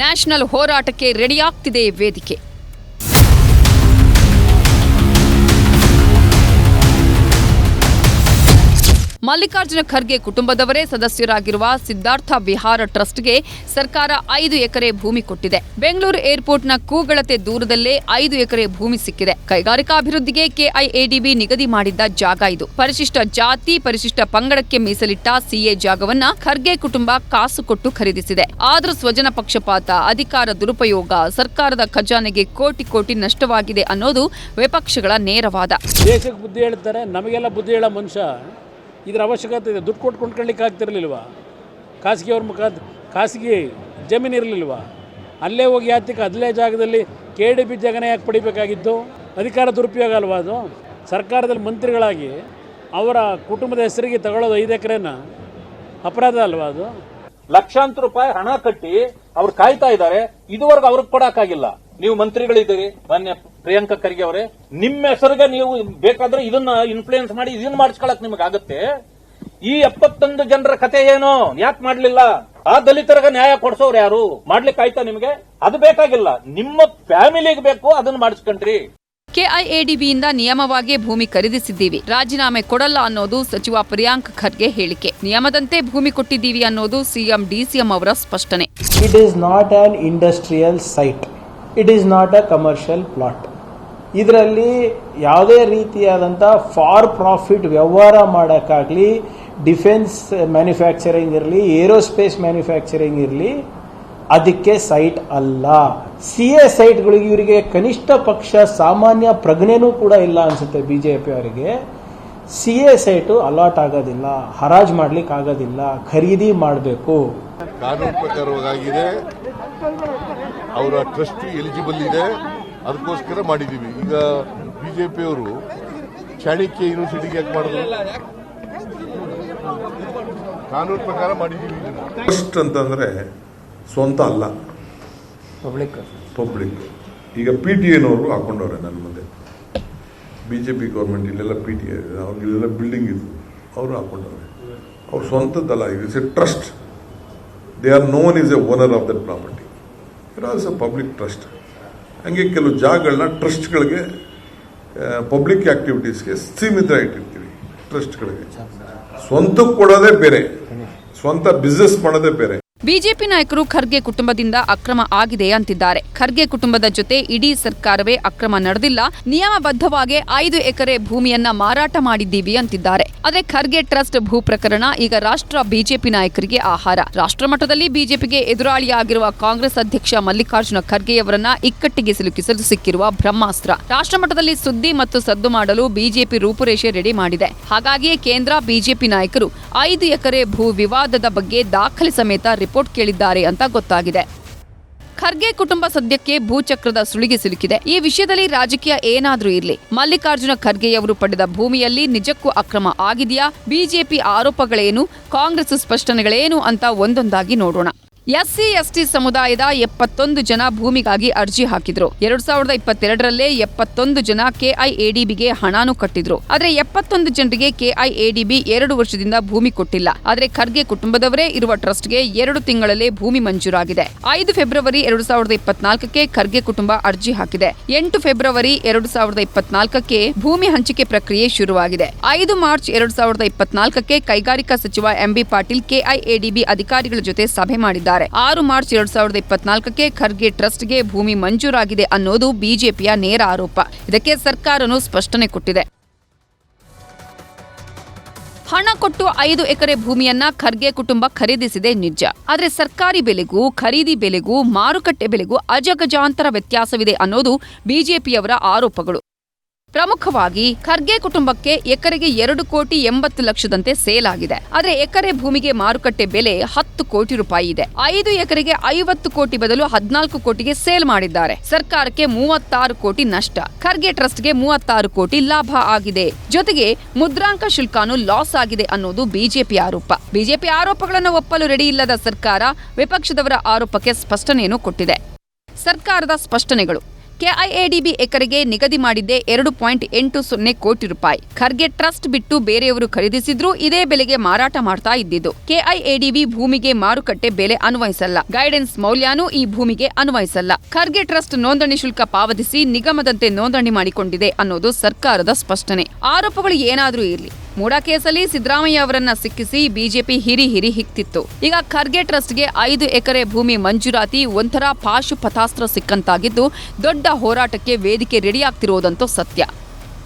ನ್ಯಾಷನಲ್ ಹೋರಾಟಕ್ಕೆ ರೆಡಿಯಾಗ್ತಿದೆ ವೇದಿಕೆ. ಮಲ್ಲಿಕಾರ್ಜುನ ಖರ್ಗೆ ಕುಟುಂಬದವರೇ ಸದಸ್ಯರಾಗಿರುವ ಸಿದ್ಧಾರ್ಥ ವಿಹಾರ ಟ್ರಸ್ಟ್ಗೆ ಸರ್ಕಾರ ಐದು ಎಕರೆ ಭೂಮಿ ಕೊಟ್ಟಿದೆ. ಬೆಂಗಳೂರು ಏರ್ಪೋರ್ಟ್ನ ಕೂಗಳತೆ ದೂರದಲ್ಲೇ ಐದು ಎಕರೆ ಭೂಮಿ ಸಿಕ್ಕಿದೆ. ಕೈಗಾರಿಕಾಭಿವೃದ್ಧಿಗೆ ಕೆಐಎಡಿಬಿ ನಿಗದಿ ಮಾಡಿದ್ದ ಜಾಗ ಇದು. ಪರಿಶಿಷ್ಟ ಜಾತಿ, ಪರಿಶಿಷ್ಟ ಪಂಗಡಕ್ಕೆ ಮೀಸಲಿಟ್ಟ ಸಿಎ ಜಾಗವನ್ನ ಖರ್ಗೆ ಕುಟುಂಬ ಕಾಸು ಕೊಟ್ಟು ಖರೀದಿಸಿದೆ. ಆದರೂ ಸ್ವಜನ ಪಕ್ಷಪಾತ, ಅಧಿಕಾರ ದುರುಪಯೋಗ, ಸರ್ಕಾರದ ಖಜಾನೆಗೆ ಕೋಟಿ ಕೋಟಿ ನಷ್ಟವಾಗಿದೆ ಅನ್ನೋದು ವಿಪಕ್ಷಗಳ ನೇರವಾದ. ದೇಶಕ್ಕೆ ಬುದ್ಧಿ ಹೇಳ್ತಾರೆ, ನಮಗೆಲ್ಲ ಬುದ್ಧಿ ಹೇಳೋ ಮನುಷ್ಯ. ಇದ್ರ ಅವಶ್ಯಕತೆ ಇದೆ. ದುಡ್ಡು ಕೊಟ್ಟು ಕೊಂಡ್ಕೊಳ್ಳಿಕ್ಕೆ ಆಗ್ತಿರಲಿಲ್ವ? ಖಾಸಗಿ ಅವ್ರ ಮುಖಾಂತರ ಖಾಸಗಿ ಜಮೀನು ಇರಲಿಲ್ವ? ಅಲ್ಲೇ ಹೋಗಿ ಯಾತಿಗೆ ಅಲ್ಲೇ ಜಾಗದಲ್ಲಿ ಕೆ ಡಿ ಪಿ ಜಗನ ಯಾಕೆ ಪಡಿಬೇಕಾಗಿತ್ತು? ಅಧಿಕಾರ ದುರುಪಯೋಗ ಅಲ್ವಾ ಅದು? ಸರ್ಕಾರದಲ್ಲಿ ಮಂತ್ರಿಗಳಾಗಿ ಅವರ ಕುಟುಂಬದ ಹೆಸರಿಗೆ ತಗೊಳ್ಳೋದು ಐದು ಎಕರೆನ ಅಪರಾಧ ಅಲ್ವಾ ಅದು? ಲಕ್ಷಾಂತರ ರೂಪಾಯಿ ಹಣ ಕಟ್ಟಿ ಅವ್ರು ಕಾಯ್ತಾ ಇದ್ದಾರೆ. ಇದುವರೆಗೂ ಅವ್ರಿಗೆ ಕೊಡಕ್ಕಾಗಿಲ್ಲ. ನೀವು ಮಂತ್ರಿಗಳಿದ್ದೀರಿ. ಮಾನ್ಯ ಪ್ರಿಯಾಂಕ ಖರ್ಗೆ ಅವರೇ ನಿಮ್ಮ ಹೆಸರಿಗೆ ನೀವು ಬೇಕಾದ್ರೆ ಇದನ್ನ ಇನ್ಫ್ಲೂಯೆನ್ಸ್ ಮಾಡಿ ಇದನ್ನ ಮಾಡಿಸ್ಕೊಳಕ್ ನಿಮ್ಗೆ ಆಗತ್ತೆ. ಈ ಎಪ್ಪತ್ತೊಂದು ಜನರ ಕತೆ ಏನು? ಯಾಕೆ ಮಾಡ್ಲಿಲ್ಲ? ಆ ದಲಿತರಿಗೆ ನ್ಯಾಯ ಕೊಡ್ಸೋರು ಯಾರು? ಮಾಡ್ಲಿಕ್ಕೆ ಆಯ್ತಾ ನಿಮಗೆ? ಅದು ಬೇಕಾಗಿಲ್ಲ. ನಿಮ್ಮ ಫ್ಯಾಮಿಲಿಗೆ ಬೇಕು ಅದನ್ನ ಮಾಡಿಸ್ಕೊಂಡ್ರಿ. ಕೆಐಎಡಿಬಿಯಿಂದ ನಿಯಮವಾಗಿ ಭೂಮಿ ಖರೀದಿಸಿದ್ದೀವಿ. ರಾಜೀನಾಮೆ ಕೊಡಲ್ಲ ಅನ್ನೋದು ಸಚಿವ ಪ್ರಿಯಾಂಕ್ ಖರ್ಗೆ ಹೇಳಿಕೆ. ನಿಯಮದಂತೆ ಭೂಮಿ ಕೊಟ್ಟಿದ್ದೀವಿ ಅನ್ನೋದು ಸಿಎಂ ಡಿಸಿಎಂ ಅವರ ಸ್ಪಷ್ಟನೆ. It is not an industrial site it is not a commercial plot. ಇದರಲ್ಲಿ ಯಾವುದೇ ರೀತಿಯಾದಂಥ ಫಾರ್ ಪ್ರಾಫಿಟ್ ವ್ಯವಹಾರ ಮಾಡೋಕ್ಕಾಗಲಿ ಡಿಫೆನ್ಸ್ ಮ್ಯಾನುಫ್ಯಾಕ್ಚರಿಂಗ್ ಇರಲಿ ಏರೋಸ್ಪೇಸ್ ಮ್ಯಾನುಫ್ಯಾಕ್ಚರಿಂಗ್ ಇರಲಿ, ಅದಕ್ಕೆ ಸೈಟ್ ಅಲ್ಲ. ಸಿ ಎ ಸೈಟ್ಗಳಿಗೆ ಇವರಿಗೆ ಕನಿಷ್ಠ ಪಕ್ಷ ಸಾಮಾನ್ಯ ಪ್ರಜ್ಞೆನೂ ಕೂಡ ಇಲ್ಲ ಅನಿಸುತ್ತೆ ಬಿ ಜೆ ಪಿ ಅವರಿಗೆ. ಸಿ ಎ ಸೈಟು ಅಲಾಟ್ ಆಗೋದಿಲ್ಲ, ಹರಾಜ್ ಮಾಡ್ಲಿಕ್ಕೆ ಆಗೋದಿಲ್ಲ, ಖರೀದಿ ಮಾಡಬೇಕು. ಕಾನೂನು ಪ್ರಕಾರವಾಗಿದೆ ಅವರ ಟ್ರಸ್ಟ್ ಎಲಿಜಿಬಲ್ ಇದೆ. ಅದಕ್ಕೋಸ್ಕರ ಮಾಡಿದ್ದೀವಿ ಈಗ ಬಿಜೆಪಿಯವರು ಚಾಣಕ್ಯ ಯೂನಿವರ್ಸಿಟಿಗೆ ಯಾಕೆ ಮಾಡಿದ್ರು? ಕಾನೂನು ಪ್ರಕಾರ ಮಾಡಿದ್ದೀವಿ ಟ್ರಸ್ಟ್ ಅಂತಂದ್ರೆ ಸ್ವಂತ ಅಲ್ಲ. ಪಬ್ಲಿಕ್ ಪಬ್ಲಿಕ್ ಈಗ ಪಿ ಟಿ ಎನವರು ಹಾಕೊಂಡವ್ರೆ ನನ್ನ ಮುಂದೆ. ಬಿ ಜೆ ಪಿ ಗೌರ್ಮೆಂಟ್ ಇಲ್ಲೆಲ್ಲ ಪಿ ಟಿ ಅವ್ರಿಗೆಲ್ಲ ಬಿಲ್ಡಿಂಗ್ ಇದು. ಅವರು ಹಾಕೊಂಡವ್ರೆ. ಅವ್ರ ಸ್ವಂತದ್ದಲ್ಲ it's a trust they are known is a owner of that property it also a public trust ಹಂಗೆ ಕೆಲವು ಜಾಗಗಳನ್ನ ಟ್ರಸ್ಟ್ಗಳಿಗೆ ಪಬ್ಲಿಕ್ ಆಕ್ಟಿವಿಟೀಸ್ಗೆ, ಸೀಮಿತ ಇಟ್ಟಿರ್ತೀವಿ ಟ್ರಸ್ಟ್ಗಳಿಗೆ. ಸ್ವಂತಕ್ಕೆ ಕೊಡೋದೇ ಬೇರೆ. ಸ್ವಂತ ಬಿಸ್ನೆಸ್ ಮಾಡೋದೇ ಬೇರೆ. ಬಿಜೆಪಿ ನಾಯಕರು ಖರ್ಗೆ ಕುಟುಂಬದಿಂದ ಅಕ್ರಮ ಆಗಿದೆ ಅಂತಿದ್ದಾರೆ. ಖರ್ಗೆ ಕುಟುಂಬದ ಜೊತೆ ಇಡೀ ಸರ್ಕಾರವೇ ಅಕ್ರಮ ನಡೆದಿಲ್ಲ. ನಿಯಮಬದ್ಧವಾಗಿ ಐದು ಎಕರೆ ಭೂಮಿಯನ್ನ ಮಾರಾಟ ಮಾಡಿದ್ದೀವಿ ಅಂತಿದ್ದಾರೆ. ಅದೇ ಖರ್ಗೆ ಟ್ರಸ್ಟ್ ಭೂ ಪ್ರಕರಣ ಈಗ ರಾಷ್ಟ್ರ ಬಿಜೆಪಿ ನಾಯಕರಿಗೆ ಆಹಾರ. ರಾಷ್ಟ್ರ ಮಟ್ಟದಲ್ಲಿ ಬಿಜೆಪಿಗೆ ಎದುರಾಳಿಯಾಗಿರುವ ಕಾಂಗ್ರೆಸ್ ಅಧ್ಯಕ್ಷ ಮಲ್ಲಿಕಾರ್ಜುನ ಖರ್ಗೆಯವರನ್ನ ಇಕ್ಕಟ್ಟಿಗೆ ಸಿಲುಕಿಸಲು ಸಿಕ್ಕಿರುವ ಬ್ರಹ್ಮಾಸ್ತ್ರ. ರಾಷ್ಟ್ರ ಮಟ್ಟದಲ್ಲಿ ಸುದ್ದಿ ಮತ್ತು ಸದ್ದು ಮಾಡಲು ಬಿಜೆಪಿ ರೂಪುರೇಷೆ ರೆಡಿ ಮಾಡಿದೆ. ಹಾಗಾಗಿಯೇ ಕೇಂದ್ರ ಬಿಜೆಪಿ ನಾಯಕರು ಐದು ಎಕರೆ ಭೂ ವಿವಾದದ ಬಗ್ಗೆ ದಾಖಲೆ ಸಮೇತ ರಿಪೋರ್ಟ್ ಕೇಳಿದ್ದಾರೆ ಅಂತ ಗೊತ್ತಾಗಿದೆ. ಖರ್ಗೆ ಕುಟುಂಬ ಸದ್ಯಕ್ಕೆ ಭೂಚಕ್ರದ ಸುಳಿಗೆ ಸಿಲುಕಿದೆ. ಈ ವಿಷಯದಲ್ಲಿ ರಾಜಕೀಯ ಏನಾದರೂ ಇರಲಿ. ಮಲ್ಲಿಕಾರ್ಜುನ ಖರ್ಗೆಯವರು ಪಡೆದ ಭೂಮಿಯಲ್ಲಿ ನಿಜಕ್ಕೂ ಅಕ್ರಮ ಆಗಿದೆಯಾ? ಬಿಜೆಪಿ ಆರೋಪಗಳೇನು? ಕಾಂಗ್ರೆಸ್ ಸ್ಪಷ್ಟನೆಗಳೇನು ಅಂತ ಒಂದೊಂದಾಗಿ ನೋಡೋಣ. ಎಸ್ಸಿ ಎಸ್ಟಿ ಸಮುದಾಯದ ಎಪ್ಪತ್ತೊಂದು ಜನ ಭೂಮಿಗಾಗಿ ಅರ್ಜಿ ಹಾಕಿದ್ರು. ಎರಡ್ ಸಾವಿರದ ಇಪ್ಪತ್ತೆರಡರಲ್ಲೇ ಎಪ್ಪತ್ತೊಂದು ಜನ ಕೆಐಎಡಿಬಿಗೆ ಹಣಾನು ಕಟ್ಟಿದ್ರು. ಆದ್ರೆ ಎಪ್ಪತ್ತೊಂದು ಜನರಿಗೆ ಕೆಐಎಡಿಬಿ ಎರಡು ವರ್ಷದಿಂದ ಭೂಮಿ ಕೊಟ್ಟಿಲ್ಲ. ಆದ್ರೆ ಖರ್ಗೆ ಕುಟುಂಬದವರೇ ಇರುವ ಟ್ರಸ್ಟ್ಗೆ ಎರಡು ತಿಂಗಳಲ್ಲೇ ಭೂಮಿ ಮಂಜೂರಾಗಿದೆ. ಐದು ಫೆಬ್ರವರಿ ಎರಡು ಸಾವಿರದ ಇಪ್ಪತ್ನಾಲ್ಕಕ್ಕೆ ಖರ್ಗೆ ಕುಟುಂಬ ಅರ್ಜಿ ಹಾಕಿದೆ. ಎಂಟು ಫೆಬ್ರವರಿ ಎರಡು ಸಾವಿರದ ಇಪ್ಪತ್ನಾಲ್ಕಕ್ಕೆ ಭೂಮಿ ಹಂಚಿಕೆ ಪ್ರಕ್ರಿಯೆ ಶುರುವಾಗಿದೆ. ಐದು ಮಾರ್ಚ್ ಎರಡು ಸಾವಿರದ ಇಪ್ಪತ್ನಾಲ್ಕಕ್ಕೆ ಕೈಗಾರಿಕಾ ಸಚಿವ ಎಂಬಿ ಪಾಟೀಲ್ ಕೆಐಎಡಿಬಿ ಅಧಿಕಾರಿಗಳ ಜೊತೆ ಸಭೆ ಮಾಡಿದ್ದಾರೆ. ಆರು ಮಾರ್ಚ್ ಎರಡ್ ಸಾವಿರದ ಇಪ್ಪತ್ನಾಲ್ಕಕ್ಕೆ ಖರ್ಗೆ ಟ್ರಸ್ಟ್ಗೆ ಭೂಮಿ ಮಂಜೂರಾಗಿದೆ ಅನ್ನೋದು ಬಿಜೆಪಿಯ ನೇರ ಆರೋಪ. ಇದಕ್ಕೆ ಸರ್ಕಾರನು ಸ್ಪಷ್ಟನೆ ಕೊಟ್ಟಿದೆ. ಹಣ ಕೊಟ್ಟು ಐದು ಎಕರೆ ಭೂಮಿಯನ್ನ ಖರ್ಗೆ ಕುಟುಂಬ ಖರೀದಿಸಿದೆ ನಿಜ. ಆದ್ರೆ ಸರ್ಕಾರಿ ಬೆಲೆಗೂ, ಖರೀದಿ ಬೆಲೆಗೂ, ಮಾರುಕಟ್ಟೆ ಬೆಲೆಗೂ ಅಜಗಜಾಂತರ ವ್ಯತ್ಯಾಸವಿದೆ ಅನ್ನೋದು ಬಿಜೆಪಿಯವರ ಆರೋಪಗಳು. ಪ್ರಮುಖವಾಗಿ ಖರ್ಗೆ ಕುಟುಂಬಕ್ಕೆ ಎಕರೆಗೆ ಎರಡು ಕೋಟಿ ಎಂಬತ್ತು ಲಕ್ಷದಂತೆ ಸೇಲ್ ಆಗಿದೆ ಆದರೆ ಎಕರೆ ಭೂಮಿಗೆ ಮಾರುಕಟ್ಟೆ ಬೆಲೆ ಹತ್ತು ಕೋಟಿ ರೂಪಾಯಿ ಇದೆ. ಐದು ಎಕರೆಗೆ ಐವತ್ತು ಕೋಟಿ ಬದಲು ಹದಿನಾಲ್ಕು ಕೋಟಿಗೆ ಸೇಲ್ ಮಾಡಿದ್ದಾರೆ. ಸರ್ಕಾರಕ್ಕೆ ಮೂವತ್ತಾರು ಕೋಟಿ ನಷ್ಟ. ಖರ್ಗೆ ಟ್ರಸ್ಟ್ಗೆ ಮೂವತ್ತಾರು ಕೋಟಿ ಲಾಭ ಆಗಿದೆ. ಜೊತೆಗೆ ಮುದ್ರಾಂಕ ಶುಲ್ಕಾನು ಲಾಸ್ ಆಗಿದೆ ಅನ್ನೋದು ಬಿಜೆಪಿ ಆರೋಪ. ಬಿಜೆಪಿ ಆರೋಪಗಳನ್ನು ಒಪ್ಪಲು ರೆಡಿ ಇಲ್ಲದ ಸರ್ಕಾರ ವಿಪಕ್ಷದವರ ಆರೋಪಕ್ಕೆ ಸ್ಪಷ್ಟನೆಯನ್ನು ಕೊಟ್ಟಿದೆ. ಸರ್ಕಾರದ ಸ್ಪಷ್ಟನೆಗಳು. ಕೆಐಎಡಿಬಿ ಎಕರೆಗೆ ನಿಗದಿ ಮಾಡಿದ್ದೆ ಎರಡು ಪಾಯಿಂಟ್ ಎಂಟು ಸೊನ್ನೆ ಕೋಟಿ ರೂಪಾಯಿ. ಖರ್ಗೆ ಟ್ರಸ್ಟ್ ಬಿಟ್ಟು ಬೇರೆಯವರು ಖರೀದಿಸಿದ್ರೂ ಇದೇ ಬೆಲೆಗೆ ಮಾರಾಟ ಮಾಡ್ತಾ ಇದ್ದಿದ್ದು. ಕೆಐಎಡಿಬಿ ಭೂಮಿಗೆ ಮಾರುಕಟ್ಟೆ ಬೆಲೆ ಅನ್ವಯಿಸಲ್ಲ. ಗೈಡೆನ್ಸ್ ಮೌಲ್ಯನೂ ಈ ಭೂಮಿಗೆ ಅನ್ವಯಿಸಲ್ಲ. ಖರ್ಗೆ ಟ್ರಸ್ಟ್ ನೋಂದಣಿ ಶುಲ್ಕ ಪಾವತಿಸಿ ನಿಗಮದಂತೆ ನೋಂದಣಿ ಮಾಡಿಕೊಂಡಿದೆ ಅನ್ನೋದು ಸರ್ಕಾರದ ಸ್ಪಷ್ಟನೆ. ಆರೋಪಗಳು ಏನಾದರೂ ಇರಲಿ. ಮೂಡಾ ಕೇಸಲ್ಲಿ ಸಿದ್ದರಾಮಯ್ಯ ಅವರನ್ನ ಸಿಕ್ಕಿಸಿ ಬಿಜೆಪಿ ಹಿರಿ ಹಿರಿ ಹಿಕ್ತಿತ್ತು. ಈಗ ಖರ್ಗೆ ಟ್ರಸ್ಟ್ಗೆ ಐದು ಎಕರೆ ಭೂಮಿ ಮಂಜೂರಾತಿ, ಒಂಥರ ಪಾಶು ಪಥಾಸ್ತ್ರ ಸಿಕ್ಕಂತಾಗಿದ್ದು ದೊಡ್ಡ ಹೋರಾಟಕ್ಕೆ ವೇದಿಕೆ ರೆಡಿಯಾಗ್ತಿರೋದಂತೂ ಸತ್ಯ.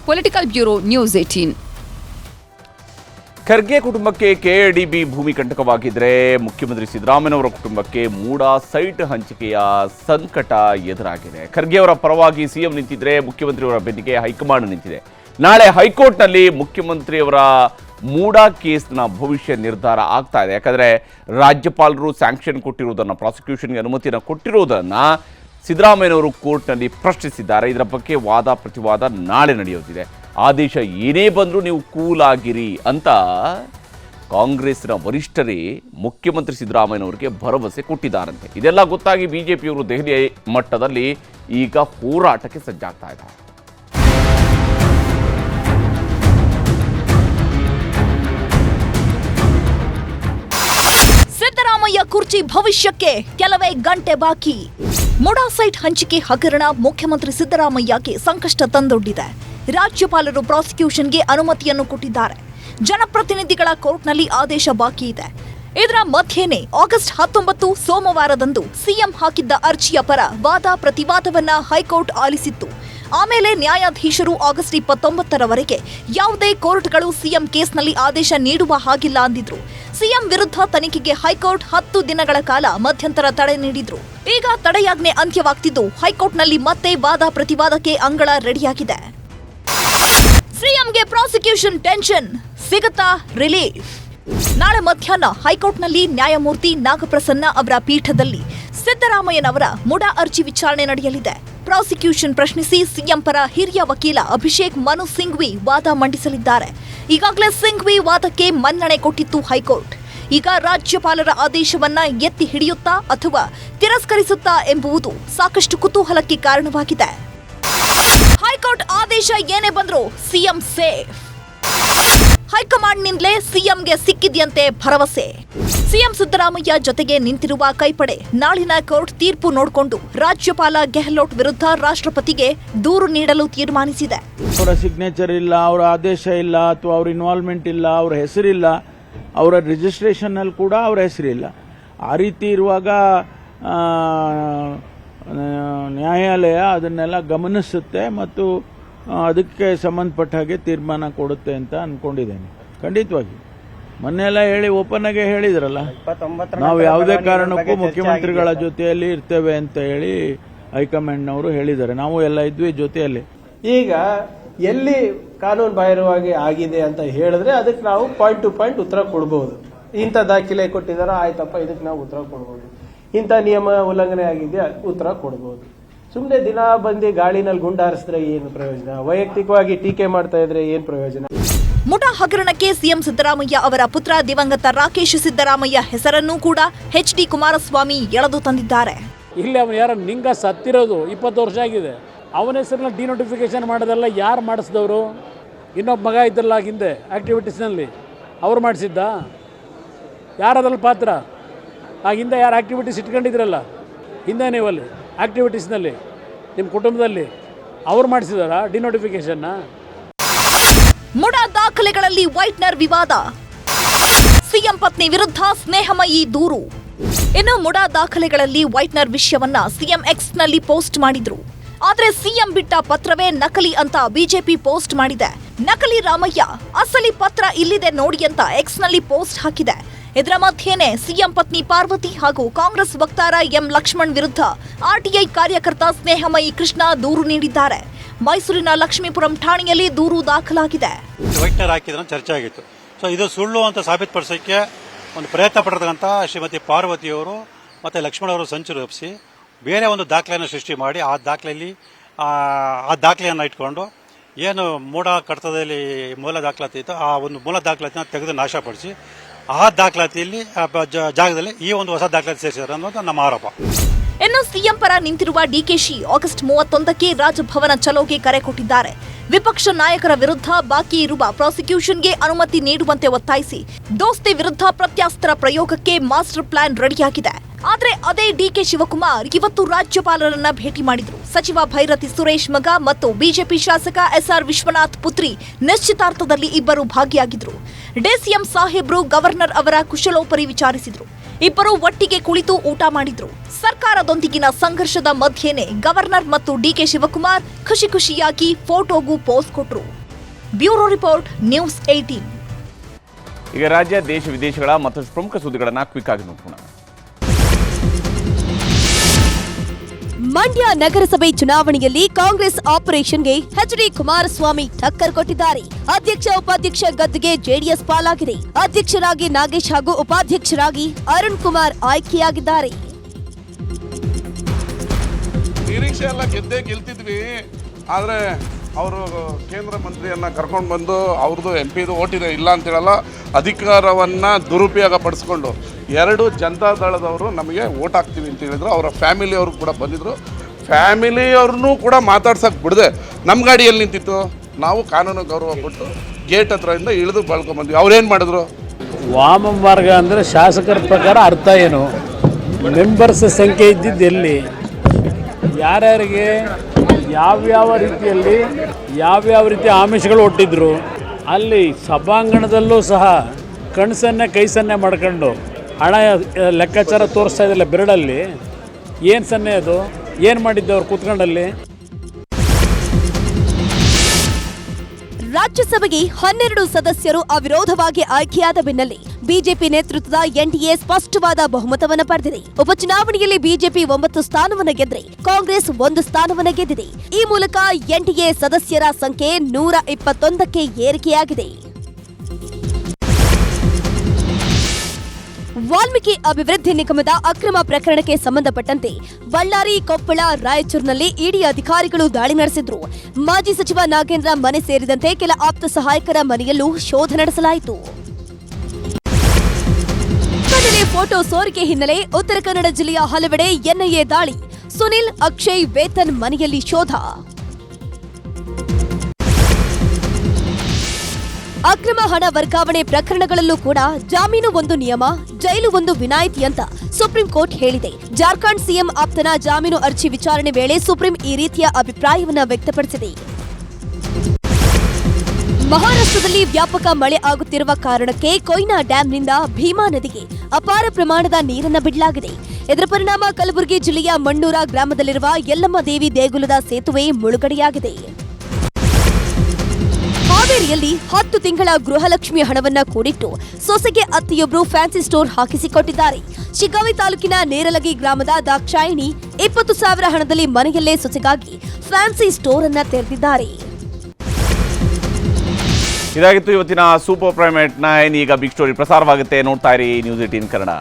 Political bureau news eighteen Kharge ಕುಟುಂಬಕ್ಕೆ ಕೆಎಡಿಬಿ ಭೂಮಿ ಕಂಟಕವಾಗಿದ್ರೆ ಮುಖ್ಯಮಂತ್ರಿ ಸಿದ್ದರಾಮಯ್ಯನವರ ಕುಟುಂಬಕ್ಕೆ ಮೂಡ ಸೈಟ್ ಹಂಚಿಕೆಯ ಸಂಕಟ ಎದುರಾಗಿದೆ. ಖರ್ಗೆ ಅವರ ಪರವಾಗಿ ಸಿಎಂ ನಿಂತಿದ್ರೆ ಮುಖ್ಯಮಂತ್ರಿಯವರ ಬೆನ್ನಿಗೆ ಹೈಕಮಾಂಡ್ ನಿಂತಿದೆ. ನಾಳೆ ಹೈಕೋರ್ಟ್ನಲ್ಲಿ ಮುಖ್ಯಮಂತ್ರಿಯವರ ಮೂಡಾ ಕೇಸ್ನ ಭವಿಷ್ಯ ನಿರ್ಧಾರ ಆಗ್ತಾ ಇದೆ. ಯಾಕಂದರೆ ರಾಜ್ಯಪಾಲರು ಸ್ಯಾಂಕ್ಷನ್ ಕೊಟ್ಟಿರುವುದನ್ನು ಪ್ರಾಸಿಕ್ಯೂಷನ್ಗೆ ಅನುಮತಿಯನ್ನು ಕೊಟ್ಟಿರುವುದನ್ನು ಸಿದ್ದರಾಮಯ್ಯನವರು ಕೋರ್ಟ್ನಲ್ಲಿ ಪ್ರಶ್ನಿಸಿದ್ದಾರೆ. ಇದರ ಬಗ್ಗೆ ವಾದ ಪ್ರತಿವಾದ ನಾಳೆ ನಡೆಯುತ್ತಿದೆ ಆದೇಶ ಏನೇ ಬಂದರೂ ನೀವು ಕೂಲ್ ಆಗಿರಿ ಅಂತ ಕಾಂಗ್ರೆಸ್ನ ವರಿಷ್ಠರೇ ಮುಖ್ಯಮಂತ್ರಿ ಸಿದ್ದರಾಮಯ್ಯನವರಿಗೆ ಭರವಸೆ ಕೊಟ್ಟಿದ್ದಾರಂತೆ. ಇದೆಲ್ಲ ಗೊತ್ತಾಗಿ ಬಿಜೆಪಿಯವರು ದೆಹಲಿ ಮಟ್ಟದಲ್ಲಿ ಈಗ ಹೋರಾಟಕ್ಕೆ ಸಜ್ಜಾಗ್ತಾ ಇದ್ದಾರೆ. ಸಿದ್ದರಾಮಯ್ಯ ಕುರ್ಚಿ ಭವಿಷ್ಯಕ್ಕೆ ಕೆಲವೇ ಗಂಟೆ ಬಾಕಿ. ಮೊಡಾ ಸೈಟ್ ಹಂಚಿಕೆ ಹಗರಣ ಮುಖ್ಯಮಂತ್ರಿ ಸಿದ್ದರಾಮಯ್ಯಗೆ ಸಂಕಷ್ಟ ತಂದೊಡ್ಡಿದೆ. ರಾಜ್ಯಪಾಲರು ಪ್ರಾಸಿಕ್ಯೂಷನ್ಗೆ ಅನುಮತಿಯನ್ನು ಕೊಟ್ಟಿದ್ದಾರೆ. ಜನಪ್ರತಿನಿಧಿಗಳ ಕೋರ್ಟ್ನಲ್ಲಿ ಆದೇಶ ಬಾಕಿ ಇದೆ. ಇದರ ಮಧ್ಯೆನೇ ಆಗಸ್ಟ್ ಹತ್ತೊಂಬತ್ತು ಸೋಮವಾರದಂದು ಸಿಎಂ ಹಾಕಿದ್ದ ಅರ್ಜಿಯ ಪರ ವಾದ ಪ್ರತಿವಾದವನ್ನ ಹೈಕೋರ್ಟ್ ಆಲಿಸಿತ್ತು. ಆಮೇಲೆ ನ್ಯಾಯಾಧೀಶರು ಆಗಸ್ಟ್ ಇಪ್ಪತ್ತೊಂಬತ್ತರವರೆಗೆ ಯಾವುದೇ ಕೋರ್ಟ್ಗಳು ಸಿಎಂ ಕೇಸ್ನಲ್ಲಿ ಆದೇಶ ನೀಡುವ ಹಾಗಿಲ್ಲ ಅಂದಿದ್ರು. ಸಿಎಂ ವಿರುದ್ಧ ತನಿಖೆಗೆ ಹೈಕೋರ್ಟ್ ಹತ್ತು ದಿನಗಳ ಕಾಲ ಮಧ್ಯಂತರ ತಡೆ ನೀಡಿದ್ರು. ಈಗ ತಡೆಯಾಜ್ಞೆ ಅಂತ್ಯವಾಗ್ತಿದ್ದು. ಹೈಕೋರ್ಟ್ನಲ್ಲಿ ಮತ್ತೆ ವಾದ ಪ್ರತಿವಾದಕ್ಕೆ ಅಂಗಳ ರೆಡಿಯಾಗಿದೆ. ಸಿಎಂಗೆ ಪ್ರಾಸಿಕ್ಯೂಷನ್ ಟೆನ್ಷನ್. ಸಿಗುತ್ತಾ ರಿಲೀಫ್. ನಾಳೆ ಮಧ್ಯಾಹ್ನ ಹೈಕೋರ್ಟ್ನಲ್ಲಿ ನ್ಯಾಯಮೂರ್ತಿ ನಾಗಪ್ರಸನ್ನ ಅವರ ಪೀಠದಲ್ಲಿ ಸಿದ್ದರಾಮಯ್ಯನವರ ಮುಡಾ ಅರ್ಜಿ ವಿಚಾರಣೆ ನಡೆಯಲಿದೆ. ಪ್ರಾಸಿಕ್ಯೂಷನ್ ಪ್ರಶ್ನಿಸಿ ಸಿಎಂ ಪರ ಹಿರಿಯ ವಕೀಲ ಅಭಿಷೇಕ್ ಮನು ಸಿಂಘ್ವಿ ವಾದ ಮಂಡಿಸಲಿದ್ದಾರೆ. ಈಗಾಗಲೇ ಸಿಂಘ್ವಿ ವಾದಕ್ಕೆ ಮನ್ನಣೆ ಕೊಟ್ಟಿತ್ತು ಹೈಕೋರ್ಟ್. ಈಗ ರಾಜ್ಯಪಾಲರ ಆದೇಶವನ್ನ ಎತ್ತಿ ಹಿಡಿಯುತ್ತಾ ಅಥವಾ ತಿರಸ್ಕರಿಸುತ್ತಾ ಎಂಬುವುದು ಸಾಕಷ್ಟು ಕುತೂಹಲಕ್ಕೆ ಕಾರಣವಾಗಿದೆ. ಹೈಕೋರ್ಟ್ ಆದೇಶ ಏನೇ ಬಂದರೂ ಸಿಎಂ ಸೇಫ್. ಹೈಕಮಾಂಡ್ನಿಂದಲೇ ಸಿಎಂಗೆ ಸಿಕ್ಕಿದೆಯಂತೆ ಭರವಸೆ. ಸಿಎಂ ಸಿದ್ದರಾಮಯ್ಯ ಜೊತೆಗೆ ನಿಂತಿರುವ ಕೈಪಡೆ. ನಾಳಿನ ಕೋರ್ಟ್ ತೀರ್ಪು ನೋಡಿಕೊಂಡು ರಾಜ್ಯಪಾಲ ಗೆಹ್ಲೋಟ್ ವಿರುದ್ಧ ರಾಷ್ಟ್ರಪತಿಗೆ ದೂರು ನೀಡಲು ತೀರ್ಮಾನಿಸಿದೆ. ಅವರ ಸಿಗ್ನೇಚರ್ ಇಲ್ಲ, ಅವರ ಆದೇಶ ಇಲ್ಲ, ಅಥವಾ ಅವ್ರ ಇನ್ವಾಲ್ವ್ಮೆಂಟ್ ಇಲ್ಲ, ಅವರ ಹೆಸರಿಲ್ಲ, ಅವರ ರಿಜಿಸ್ಟ್ರೇಷನ್ನಲ್ಲಿ ಕೂಡ ಅವರ ಹೆಸರಿಲ್ಲ. ಆ ರೀತಿ ಇರುವಾಗ ನ್ಯಾಯಾಲಯ ಅದನ್ನೆಲ್ಲ ಗಮನಿಸುತ್ತೆ ಮತ್ತು ಅದಕ್ಕೆ ಸಂಬಂಧಪಟ್ಟ ಹಾಗೆ ತೀರ್ಮಾನ ಕೊಡುತ್ತೆ ಅಂತ ಅನ್ಕೊಂಡಿದ್ದೇನೆ. ಖಂಡಿತವಾಗಿ. ಮೊನ್ನೆ ಎಲ್ಲ ಹೇಳಿ ಓಪನ್ ಆಗಿ ಹೇಳಿದ್ರಲ್ಲ. ನಾವು ಯಾವುದೇ ಕಾರಣಕ್ಕೂ ಮುಖ್ಯಮಂತ್ರಿಗಳ ಜೊತೆಯಲ್ಲಿ ಇರ್ತೇವೆ ಅಂತ ಹೇಳಿ ಹೈಕಮಾಂಡ್ನವರು ಹೇಳಿದ್ದಾರೆ. ನಾವು ಎಲ್ಲ ಇದ್ವಿ ಜೊತೆಯಲ್ಲಿ. ಈಗ ಎಲ್ಲಿ ಕಾನೂನು ಬಾಹಿರವಾಗಿ ಆಗಿದೆ ಅಂತ ಹೇಳಿದ್ರೆ ಅದಕ್ಕೆ ನಾವು ಪಾಯಿಂಟ್ ಟು ಪಾಯಿಂಟ್ ಉತ್ತರ ಕೊಡಬಹುದು ಇಂಥ ದಾಖಲೆ ಕೊಟ್ಟಿದಾರ ಆಯ್ತಪ್ಪ ಇದಕ್ಕೆ ನಾವು ಉತ್ತರ ಕೊಡಬಹುದು ಇಂಥ ನಿಯಮ ಉಲ್ಲಂಘನೆ ಆಗಿದೆ ಉತ್ತರ ಕೊಡಬಹುದು ಸುಮ್ಮನೆ ದಿನ ಬಂದು ಗಾಳಿನಲ್ಲಿ ಗುಂಡಾರಿಸಿದ್ರೆ ಏನು ಪ್ರಯೋಜನ? ವೈಯಕ್ತಿಕವಾಗಿ ಟೀಕೆ ಮಾಡ್ತಾ ಇದ್ರೆ ಏನ್ ಪ್ರಯೋಜನ? ಮುಠಾ ಹಗರಣಕ್ಕೆ ಸಿಎಂ ಸಿದ್ದರಾಮಯ್ಯ ಅವರ ಪುತ್ರ ದಿವಂಗತ ರಾಕೇಶ್ ಸಿದ್ದರಾಮಯ್ಯ ಹೆಸರನ್ನೂ ಕೂಡ ಎಚ್ ಡಿ ಕುಮಾರಸ್ವಾಮಿ ಎಳೆದು ತಂದಿದ್ದಾರೆ. ಇಲ್ಲಿ ಅವನು ಯಾರೋ ನಿಂಗ ಸತ್ತಿರೋದು ಇಪ್ಪತ್ತು ವರ್ಷ ಆಗಿದೆ. ಅವನ ಹೆಸರನ್ನ ಡಿನೋಟಿಫಿಕೇಶನ್ ಮಾಡೋದೆಲ್ಲ ಯಾರು ಮಾಡಿಸಿದವರು? ಇನ್ನೊಬ್ಬ ಮಗ ಇದ್ದಲ್ಲ ಹಿಂದೆ ಆ್ಯಕ್ಟಿವಿಟೀಸ್ನಲ್ಲಿ ಅವ್ರು ಮಾಡಿಸಿದ್ದ? ಯಾರದ್ರಲ್ಲಿ ಪಾತ್ರ? ಆ ಹಿಂದೆ ಯಾರು ಆ್ಯಕ್ಟಿವಿಟೀಸ್ ಇಟ್ಕೊಂಡಿದ್ರಲ್ಲ? ಹಿಂದೆ ನೀವಲ್ಲಿ. ಆ್ಯಕ್ಟಿವಿಟೀಸ್ನಲ್ಲಿ ನಿಮ್ಮ ಕುಟುಂಬದಲ್ಲಿ ಅವ್ರು ಮಾಡಿಸಿದಾರ ಡಿನೋಟಿಫಿಕೇಶನ್ನ ಮುಡಾ ದಾಖಲೆಗಳಲ್ಲಿ ವೈಟ್ನರ್ ವಿವಾದ. ಸಿಎಂ ಪತ್ನಿ ವಿರುದ್ಧ ಸ್ನೇಹಮಯಿ ದೂರು. ಇನ್ನು ಮುಡಾ ದಾಖಲೆಗಳಲ್ಲಿ ವೈಟ್ನರ್ ವಿಷಯವನ್ನ ಸಿಎಂ ಎಕ್ಸ್ನಲ್ಲಿ ಪೋಸ್ಟ್ ಮಾಡಿದ್ರು. ಆದ್ರೆ ಸಿಎಂ ಬಿಟ್ಟ ಪತ್ರವೇ ನಕಲಿ ಅಂತ ಬಿಜೆಪಿ ಪೋಸ್ಟ್ ಮಾಡಿದೆ. ನಕಲಿ ರಾಮಯ್ಯ, ಅಸಲಿ ಪತ್ರ ಇಲ್ಲಿದೆ ನೋಡಿ ಅಂತ ಎಕ್ಸ್ನಲ್ಲಿ ಪೋಸ್ಟ್ ಹಾಕಿದೆ. ಇದರ ಮಧ್ಯೆನೆ ಸಿಎಂ ಪತ್ನಿ ಪಾರ್ವತಿ ಹಾಗೂ ಕಾಂಗ್ರೆಸ್ ವಕ್ತಾರ ಎಂ ಲಕ್ಷ್ಮಣ್ ವಿರುದ್ಧ ಆರ್ಟಿಐ ಕಾರ್ಯಕರ್ತ ಸ್ನೇಹಮಯಿ ಕೃಷ್ಣ ದೂರು ನೀಡಿದ್ದಾರೆ. ಮೈಸೂರಿನ ಲಕ್ಷ್ಮೀಪುರಂ ಠಾಣೆಯಲ್ಲಿ ದೂರು ದಾಖಲಾಗಿದೆ. ಚರ್ಚೆ ಆಗಿತ್ತು. ಸೊ ಇದು ಸುಳ್ಳು ಅಂತ ಸಾಬೀತುಪಡಿಸೋಕ್ಕೆ ಒಂದು ಪ್ರಯತ್ನ ಪಟ್ಟಿರ್ತಕ್ಕಂಥ ಶ್ರೀಮತಿ ಪಾರ್ವತಿಯವರು ಮತ್ತು ಲಕ್ಷ್ಮಣ ಅವರು ಸಂಚು ರೂಪಿಸಿ ಬೇರೆ ಒಂದು ದಾಖಲೆಯನ್ನು ಸೃಷ್ಟಿ ಮಾಡಿ ಆ ದಾಖಲೆಯಲ್ಲಿ, ಆ ದಾಖಲೆಯನ್ನು ಇಟ್ಕೊಂಡು ಏನು ಮೂಡ ಕಡತದಲ್ಲಿ ಮೂಲ ದಾಖಲಾತಿ ಇತ್ತು ಆ ಒಂದು ಮೂಲ ದಾಖಲಾತಿನ ತೆಗೆದು ನಾಶಪಡಿಸಿ ಆ ದಾಖಲಾತಿಯಲ್ಲಿ ಜ- ಜಾಗದಲ್ಲಿ ಈ ಒಂದು ಹೊಸ ದಾಖಲಾತಿ ಸೇರಿಸಿದ್ದಾರೆ ಅನ್ನೋದು ನಮ್ಮ ಆರೋಪ. ಇನ್ನು ಸಿಎಂ ಪರ ನಿಂತಿರುವ ಡಿಕೆಶಿ ಆಗಸ್ಟ್ ಮೂವತ್ತೊಂದಕ್ಕೆ ರಾಜಭವನ ಚಲೋಗೆ ಕರೆ ಕೊಟ್ಟಿದ್ದಾರೆ. ವಿಪಕ್ಷ ನಾಯಕರ ವಿರುದ್ಧ ಬಾಕಿ ಇರುವ ಪ್ರಾಸಿಕ್ಯೂಷನ್ಗೆ ಅನುಮತಿ ನೀಡುವಂತೆ ಒತ್ತಾಯಿಸಿ, ದೋಸ್ತಿ ವಿರುದ್ಧ ಪ್ರತ್ಯಾಸ್ತ್ರ ಪ್ರಯೋಗಕ್ಕೆ ಮಾಸ್ಟರ್ ಪ್ಲಾನ್ ರೆಡಿಯಾಗಿದೆ. ಆದ್ರೆ ಅದೇ ಡಿಕೆ ಶಿವಕುಮಾರ್ ಇವತ್ತು ರಾಜ್ಯಪಾಲರನ್ನ ಭೇಟಿ ಮಾಡಿದ್ರು. ಸಚಿವ ಭೈರತಿ ಸುರೇಶ್ ಮಗ ಮತ್ತು ಬಿಜೆಪಿ ಶಾಸಕ ಎಸ್ ಆರ್ ವಿಶ್ವನಾಥ್ ಪುತ್ರಿ ನಿಶ್ಚಿತಾರ್ಥದಲ್ಲಿ ಇಬ್ಬರು ಭಾಗಿಯಾಗಿದ್ರು. ಡಿಸಿಎಂ ಸಾಹೇಬ್ರು ಗವರ್ನರ್ ಅವರ ಕುಶಲೋಪರಿ ವಿಚಾರಿಸಿದ್ರು. ಇಬ್ಬರು ಒಟ್ಟಿಗೆ ಕುಳಿತು ಊಟ ಮಾಡಿದ್ರು. ಸರ್ಕಾರದೊಂದಿಗಿನ ಸಂಘರ್ಷದ ಮಧ್ಯೆನೆ ಗವರ್ನರ್ ಮತ್ತು ಡಿಕೆ ಶಿವಕುಮಾರ್ ಖುಷಿ ಖುಷಿಯಾಗಿ ಫೋಟೋಗೂ ಪೋಸ್ ಕೊಟ್ರು. ಬ್ಯೂರೋ ರಿಪೋರ್ಟ್, ನ್ಯೂಸ್ ಏಟೀನ್ ಈಗ ರಾಜ್ಯ, ದೇಶ, ವಿದೇಶಗಳ ಮತ್ತಷ್ಟು ಪ್ರಮುಖ ಸುದ್ದಿಗಳನ್ನು ಕ್ವಿಕ್ ಆಗಿ ನೋಡೋಣ ಮಂಡ್ಯ ನಗರಸಭೆ ಚುನಾವಣೆಯಲ್ಲಿ ಕಾಂಗ್ರೆಸ್ ಆಪರೇಷನ್ಗೆ ಎಚ್ ಡಿ ಕುಮಾರಸ್ವಾಮಿ ಟಕ್ಕರ್ ಕೊಟ್ಟಿದ್ದಾರೆ. ಅಧ್ಯಕ್ಷ ಉಪಾಧ್ಯಕ್ಷ ಗದ್ದುಗೆ ಜೆಡಿಎಸ್ ಪಾಲಾಗಿದೆ. ಅಧ್ಯಕ್ಷರಾಗಿ ನಾಗೇಶ್ ಹಾಗೂ ಉಪಾಧ್ಯಕ್ಷರಾಗಿ ಅರುಣ್ ಕುಮಾರ್ ಆಯ್ಕೆಯಾಗಿದ್ದಾರೆ. ನಿರೀಕ್ಷೆ ಎಲ್ಲ ಗೆದ್ದೇ ಗೆಲ್ತಿದ್ವಿ. ಆದರೆ ಅವರು ಕೇಂದ್ರ ಮಂತ್ರಿಯನ್ನ ಕರ್ಕೊಂಡು ಬಂದು ಅವ್ರದ್ದು ಎಂ ಪಿದು ಓಟಿದೆ ಇಲ್ಲ ಅಂತೇಳಲ್ಲ ಅಧಿಕಾರವನ್ನು ದುರುಪಯೋಗ ಪಡಿಸ್ಕೊಂಡು ಎರಡು ಜನತಾ ದಳದವರು ನಮಗೆ ಓಟ್ ಹಾಕ್ತೀವಿ ಅಂತ ಹೇಳಿದ್ರು. ಅವರ ಫ್ಯಾಮಿಲಿಯವರು ಕೂಡ ಬಂದಿದ್ರು. ಫ್ಯಾಮಿಲಿಯವ್ರನ್ನೂ ಕೂಡ ಮಾತಾಡ್ಸಕ್ಕೆ ಬಿಡದೆ. ನಮ್ಮ ಗಾಡಿಯಲ್ಲಿ ನಿಂತಿತ್ತು. ನಾವು ಕಾನೂನು ಗೌರವ ಕೊಟ್ಟು ಗೇಟ್ ಹತ್ರದಿಂದ ಇಳಿದು ಬಳ್ಕೊಂಬಂದ್ವಿ ಅವ್ರೇನು ಮಾಡಿದ್ರು? ವಾಮ ಮಾರ್ಗ ಅಂದರೆ ಶಾಸಕರ ಪ್ರಕಾರ ಅರ್ಥ ಏನು? ಮೆಂಬರ್ಸ್ ಸಂಖ್ಯೆ ಇದ್ದಿದ್ದು ಎಲ್ಲಿ? ಯಾರ್ಯಾರಿಗೆ? ಯಾವ್ಯಾವ ರೀತಿಯಲ್ಲಿ? ಯಾವ್ಯಾವ ರೀತಿ ಆಮಿಷಗಳು ಒಟ್ಟಿದ್ರು ಅಲ್ಲಿ ಸಭಾಂಗಣದಲ್ಲೂ ಸಹ ಕಣ್ಸನ್ನೇ ಕೈ ಸನ್ನೆ ಮಾಡ್ಕೊಂಡು ಹಣ ಲೆಕ್ಕಾಚಾರ ತೋರಿಸ್ತಾ ಇದ್ದಿಲ್ಲ ಬೆರಳಲ್ಲಿ. ಏನು ಸನ್ನೆ ಅದು? ಏನು ಮಾಡಿದ್ದೆ ಅವ್ರು ಕೂತ್ಕೊಂಡಲ್ಲಿ? ರಾಜ್ಯಸಭೆಗೆ ಹನ್ನೆರಡು ಸದಸ್ಯರು ಅವಿರೋಧವಾಗಿ ಆಯ್ಕೆಯಾದ ಬೆನ್ನಲ್ಲೇ ಬಿಜೆಪಿ ನೇತೃತ್ವದ ಎನ್ಡಿಎ ಸ್ಪಷ್ಟವಾದ ಬಹುಮತವನ್ನು ಪಡೆದಿದೆ. ಉಪಚುನಾವಣೆಯಲ್ಲಿ ಬಿಜೆಪಿ ಒಂಬತ್ತು ಸ್ಥಾನವನ್ನು ಗೆದ್ದರೆ ಕಾಂಗ್ರೆಸ್ ಒಂದು ಸ್ಥಾನವನ್ನು ಗೆದ್ದಿದೆ. ಈ ಮೂಲಕ ಎನ್ಡಿಎ ಸದಸ್ಯರ ಸಂಖ್ಯೆ ನೂರ ಇಪ್ಪತ್ತೊಂದಕ್ಕೆ ಏರಿಕೆಯಾಗಿದೆ. ವಾಲ್ಮೀಕಿ ಅಭಿವೃದ್ಧಿ ನಿಗಮದ ಅಕ್ರಮ ಪ್ರಕರಣಕ್ಕೆ ಸಂಬಂಧಪಟ್ಟಂತೆ ಬಳ್ಳಾರಿ, ಕೊಪ್ಪಳ, ರಾಯಚೂರಿನಲ್ಲಿ ಇಡಿ ಅಧಿಕಾರಿಗಳು ದಾಳಿ ನಡೆಸಿದ್ರು. ಮಾಜಿ ಸಚಿವ ನಾಗೇಂದ್ರ ಮನೆ ಸೇರಿದಂತೆ ಕೆಲ ಆಪ್ತ ಸಹಾಯಕರ ಮನೆಯಲ್ಲೂ ಶೋಧ ನಡೆಸಲಾಯಿತು. ಕನ್ನಡ ಫೋಟೋ ಸೋರಿಕೆ ಹಿನ್ನೆಲೆ ಉತ್ತರ ಕನ್ನಡ ಜಿಲ್ಲೆಯ ಹಲವೆಡೆ ಎನ್ಐಎ ದಾಳಿ. ಸುನಿಲ್, ಅಕ್ಷಯ್, ವೇತನ್ ಮನೆಯಲ್ಲಿ ಶೋಧ. ಅಕ್ರಮ ಹಣ ವರ್ಗಾವಣೆ ಪ್ರಕರಣಗಳಲ್ಲೂ ಕೂಡ ಜಾಮೀನು ಒಂದು ನಿಯಮ, ಜೈಲು ಒಂದು ವಿನಾಯಿತಿ ಅಂತ ಸುಪ್ರೀಂ ಕೋರ್ಟ್ ಹೇಳಿದೆ. ಜಾರ್ಖಂಡ್ ಸಿಎಂ ಆಪ್ತನ ಜಾಮೀನು ಅರ್ಜಿ ವಿಚಾರಣೆ ವೇಳೆ ಸುಪ್ರೀಂ ಈ ರೀತಿಯ ಅಭಿಪ್ರಾಯವನ್ನು ವ್ಯಕ್ತಪಡಿಸಿದೆ. ಮಹಾರಾಷ್ಟ್ರದಲ್ಲಿ ವ್ಯಾಪಕ ಮಳೆ ಆಗುತ್ತಿರುವ ಕಾರಣಕ್ಕೆ ಕೊಯ್ನಾ ಡ್ಯಾಂನಿಂದ ಭೀಮಾ ನದಿಗೆ ಅಪಾರ ಪ್ರಮಾಣದ ನೀರನ್ನು ಬಿಡಲಾಗಿದೆ. ಇದರ ಪರಿಣಾಮ ಕಲಬುರಗಿ ಜಿಲ್ಲೆಯ ಮಣ್ಣೂರ ಗ್ರಾಮದಲ್ಲಿರುವ ಯಲ್ಲಮ್ಮ ದೇವಿ ದೇಗುಲದ ಸೇತುವೆ ಮುಳುಗಡೆಯಾಗಿದೆ. ಹಾವೇರಿಯಲ್ಲಿ ಹತ್ತು ತಿಂಗಳ ಗೃಹಲಕ್ಷ್ಮಿ ಹಣವನ್ನ ಕೂಡಿಟ್ಟು ಸೊಸೆಗೆ ಅತ್ತಿಯೊಬ್ಬರು ಫ್ಯಾನ್ಸಿ ಸ್ಟೋರ್ ಹಾಕಿಸಿಕೊಟ್ಟಿದ್ದಾರೆ. ಶಿಗ್ಗಾವಿ ತಾಲೂಕಿನ ನೇರಲಗಿ ಗ್ರಾಮದ ದಾಕ್ಷಾಯಿಣಿ ಇಪ್ಪತ್ತು ಸಾವಿರ ಹಣದಲ್ಲಿ ಮನೆಯಲ್ಲೇ ಸೊಸೆಗಾಗಿ ಫ್ಯಾನ್ಸಿ ಸ್ಟೋರ್ ಅನ್ನ ತೆರೆದಿದ್ದಾರೆ. ಇದಾಗಿತ್ತು ಇವತ್ತಿನ ಸೂಪರ್ ಪ್ರೈಮೇಟ್ ನೈನ್, ಈಗ ಬಿಗ್ ಸ್ಟೋರಿ ಪ್ರಸಾರವಾಗುತ್ತೆ. ನೋಡ್ತಾ ಇರಿ ನ್ಯೂಸ್ ಏಟೀನ್ ಕನ್ನಡ.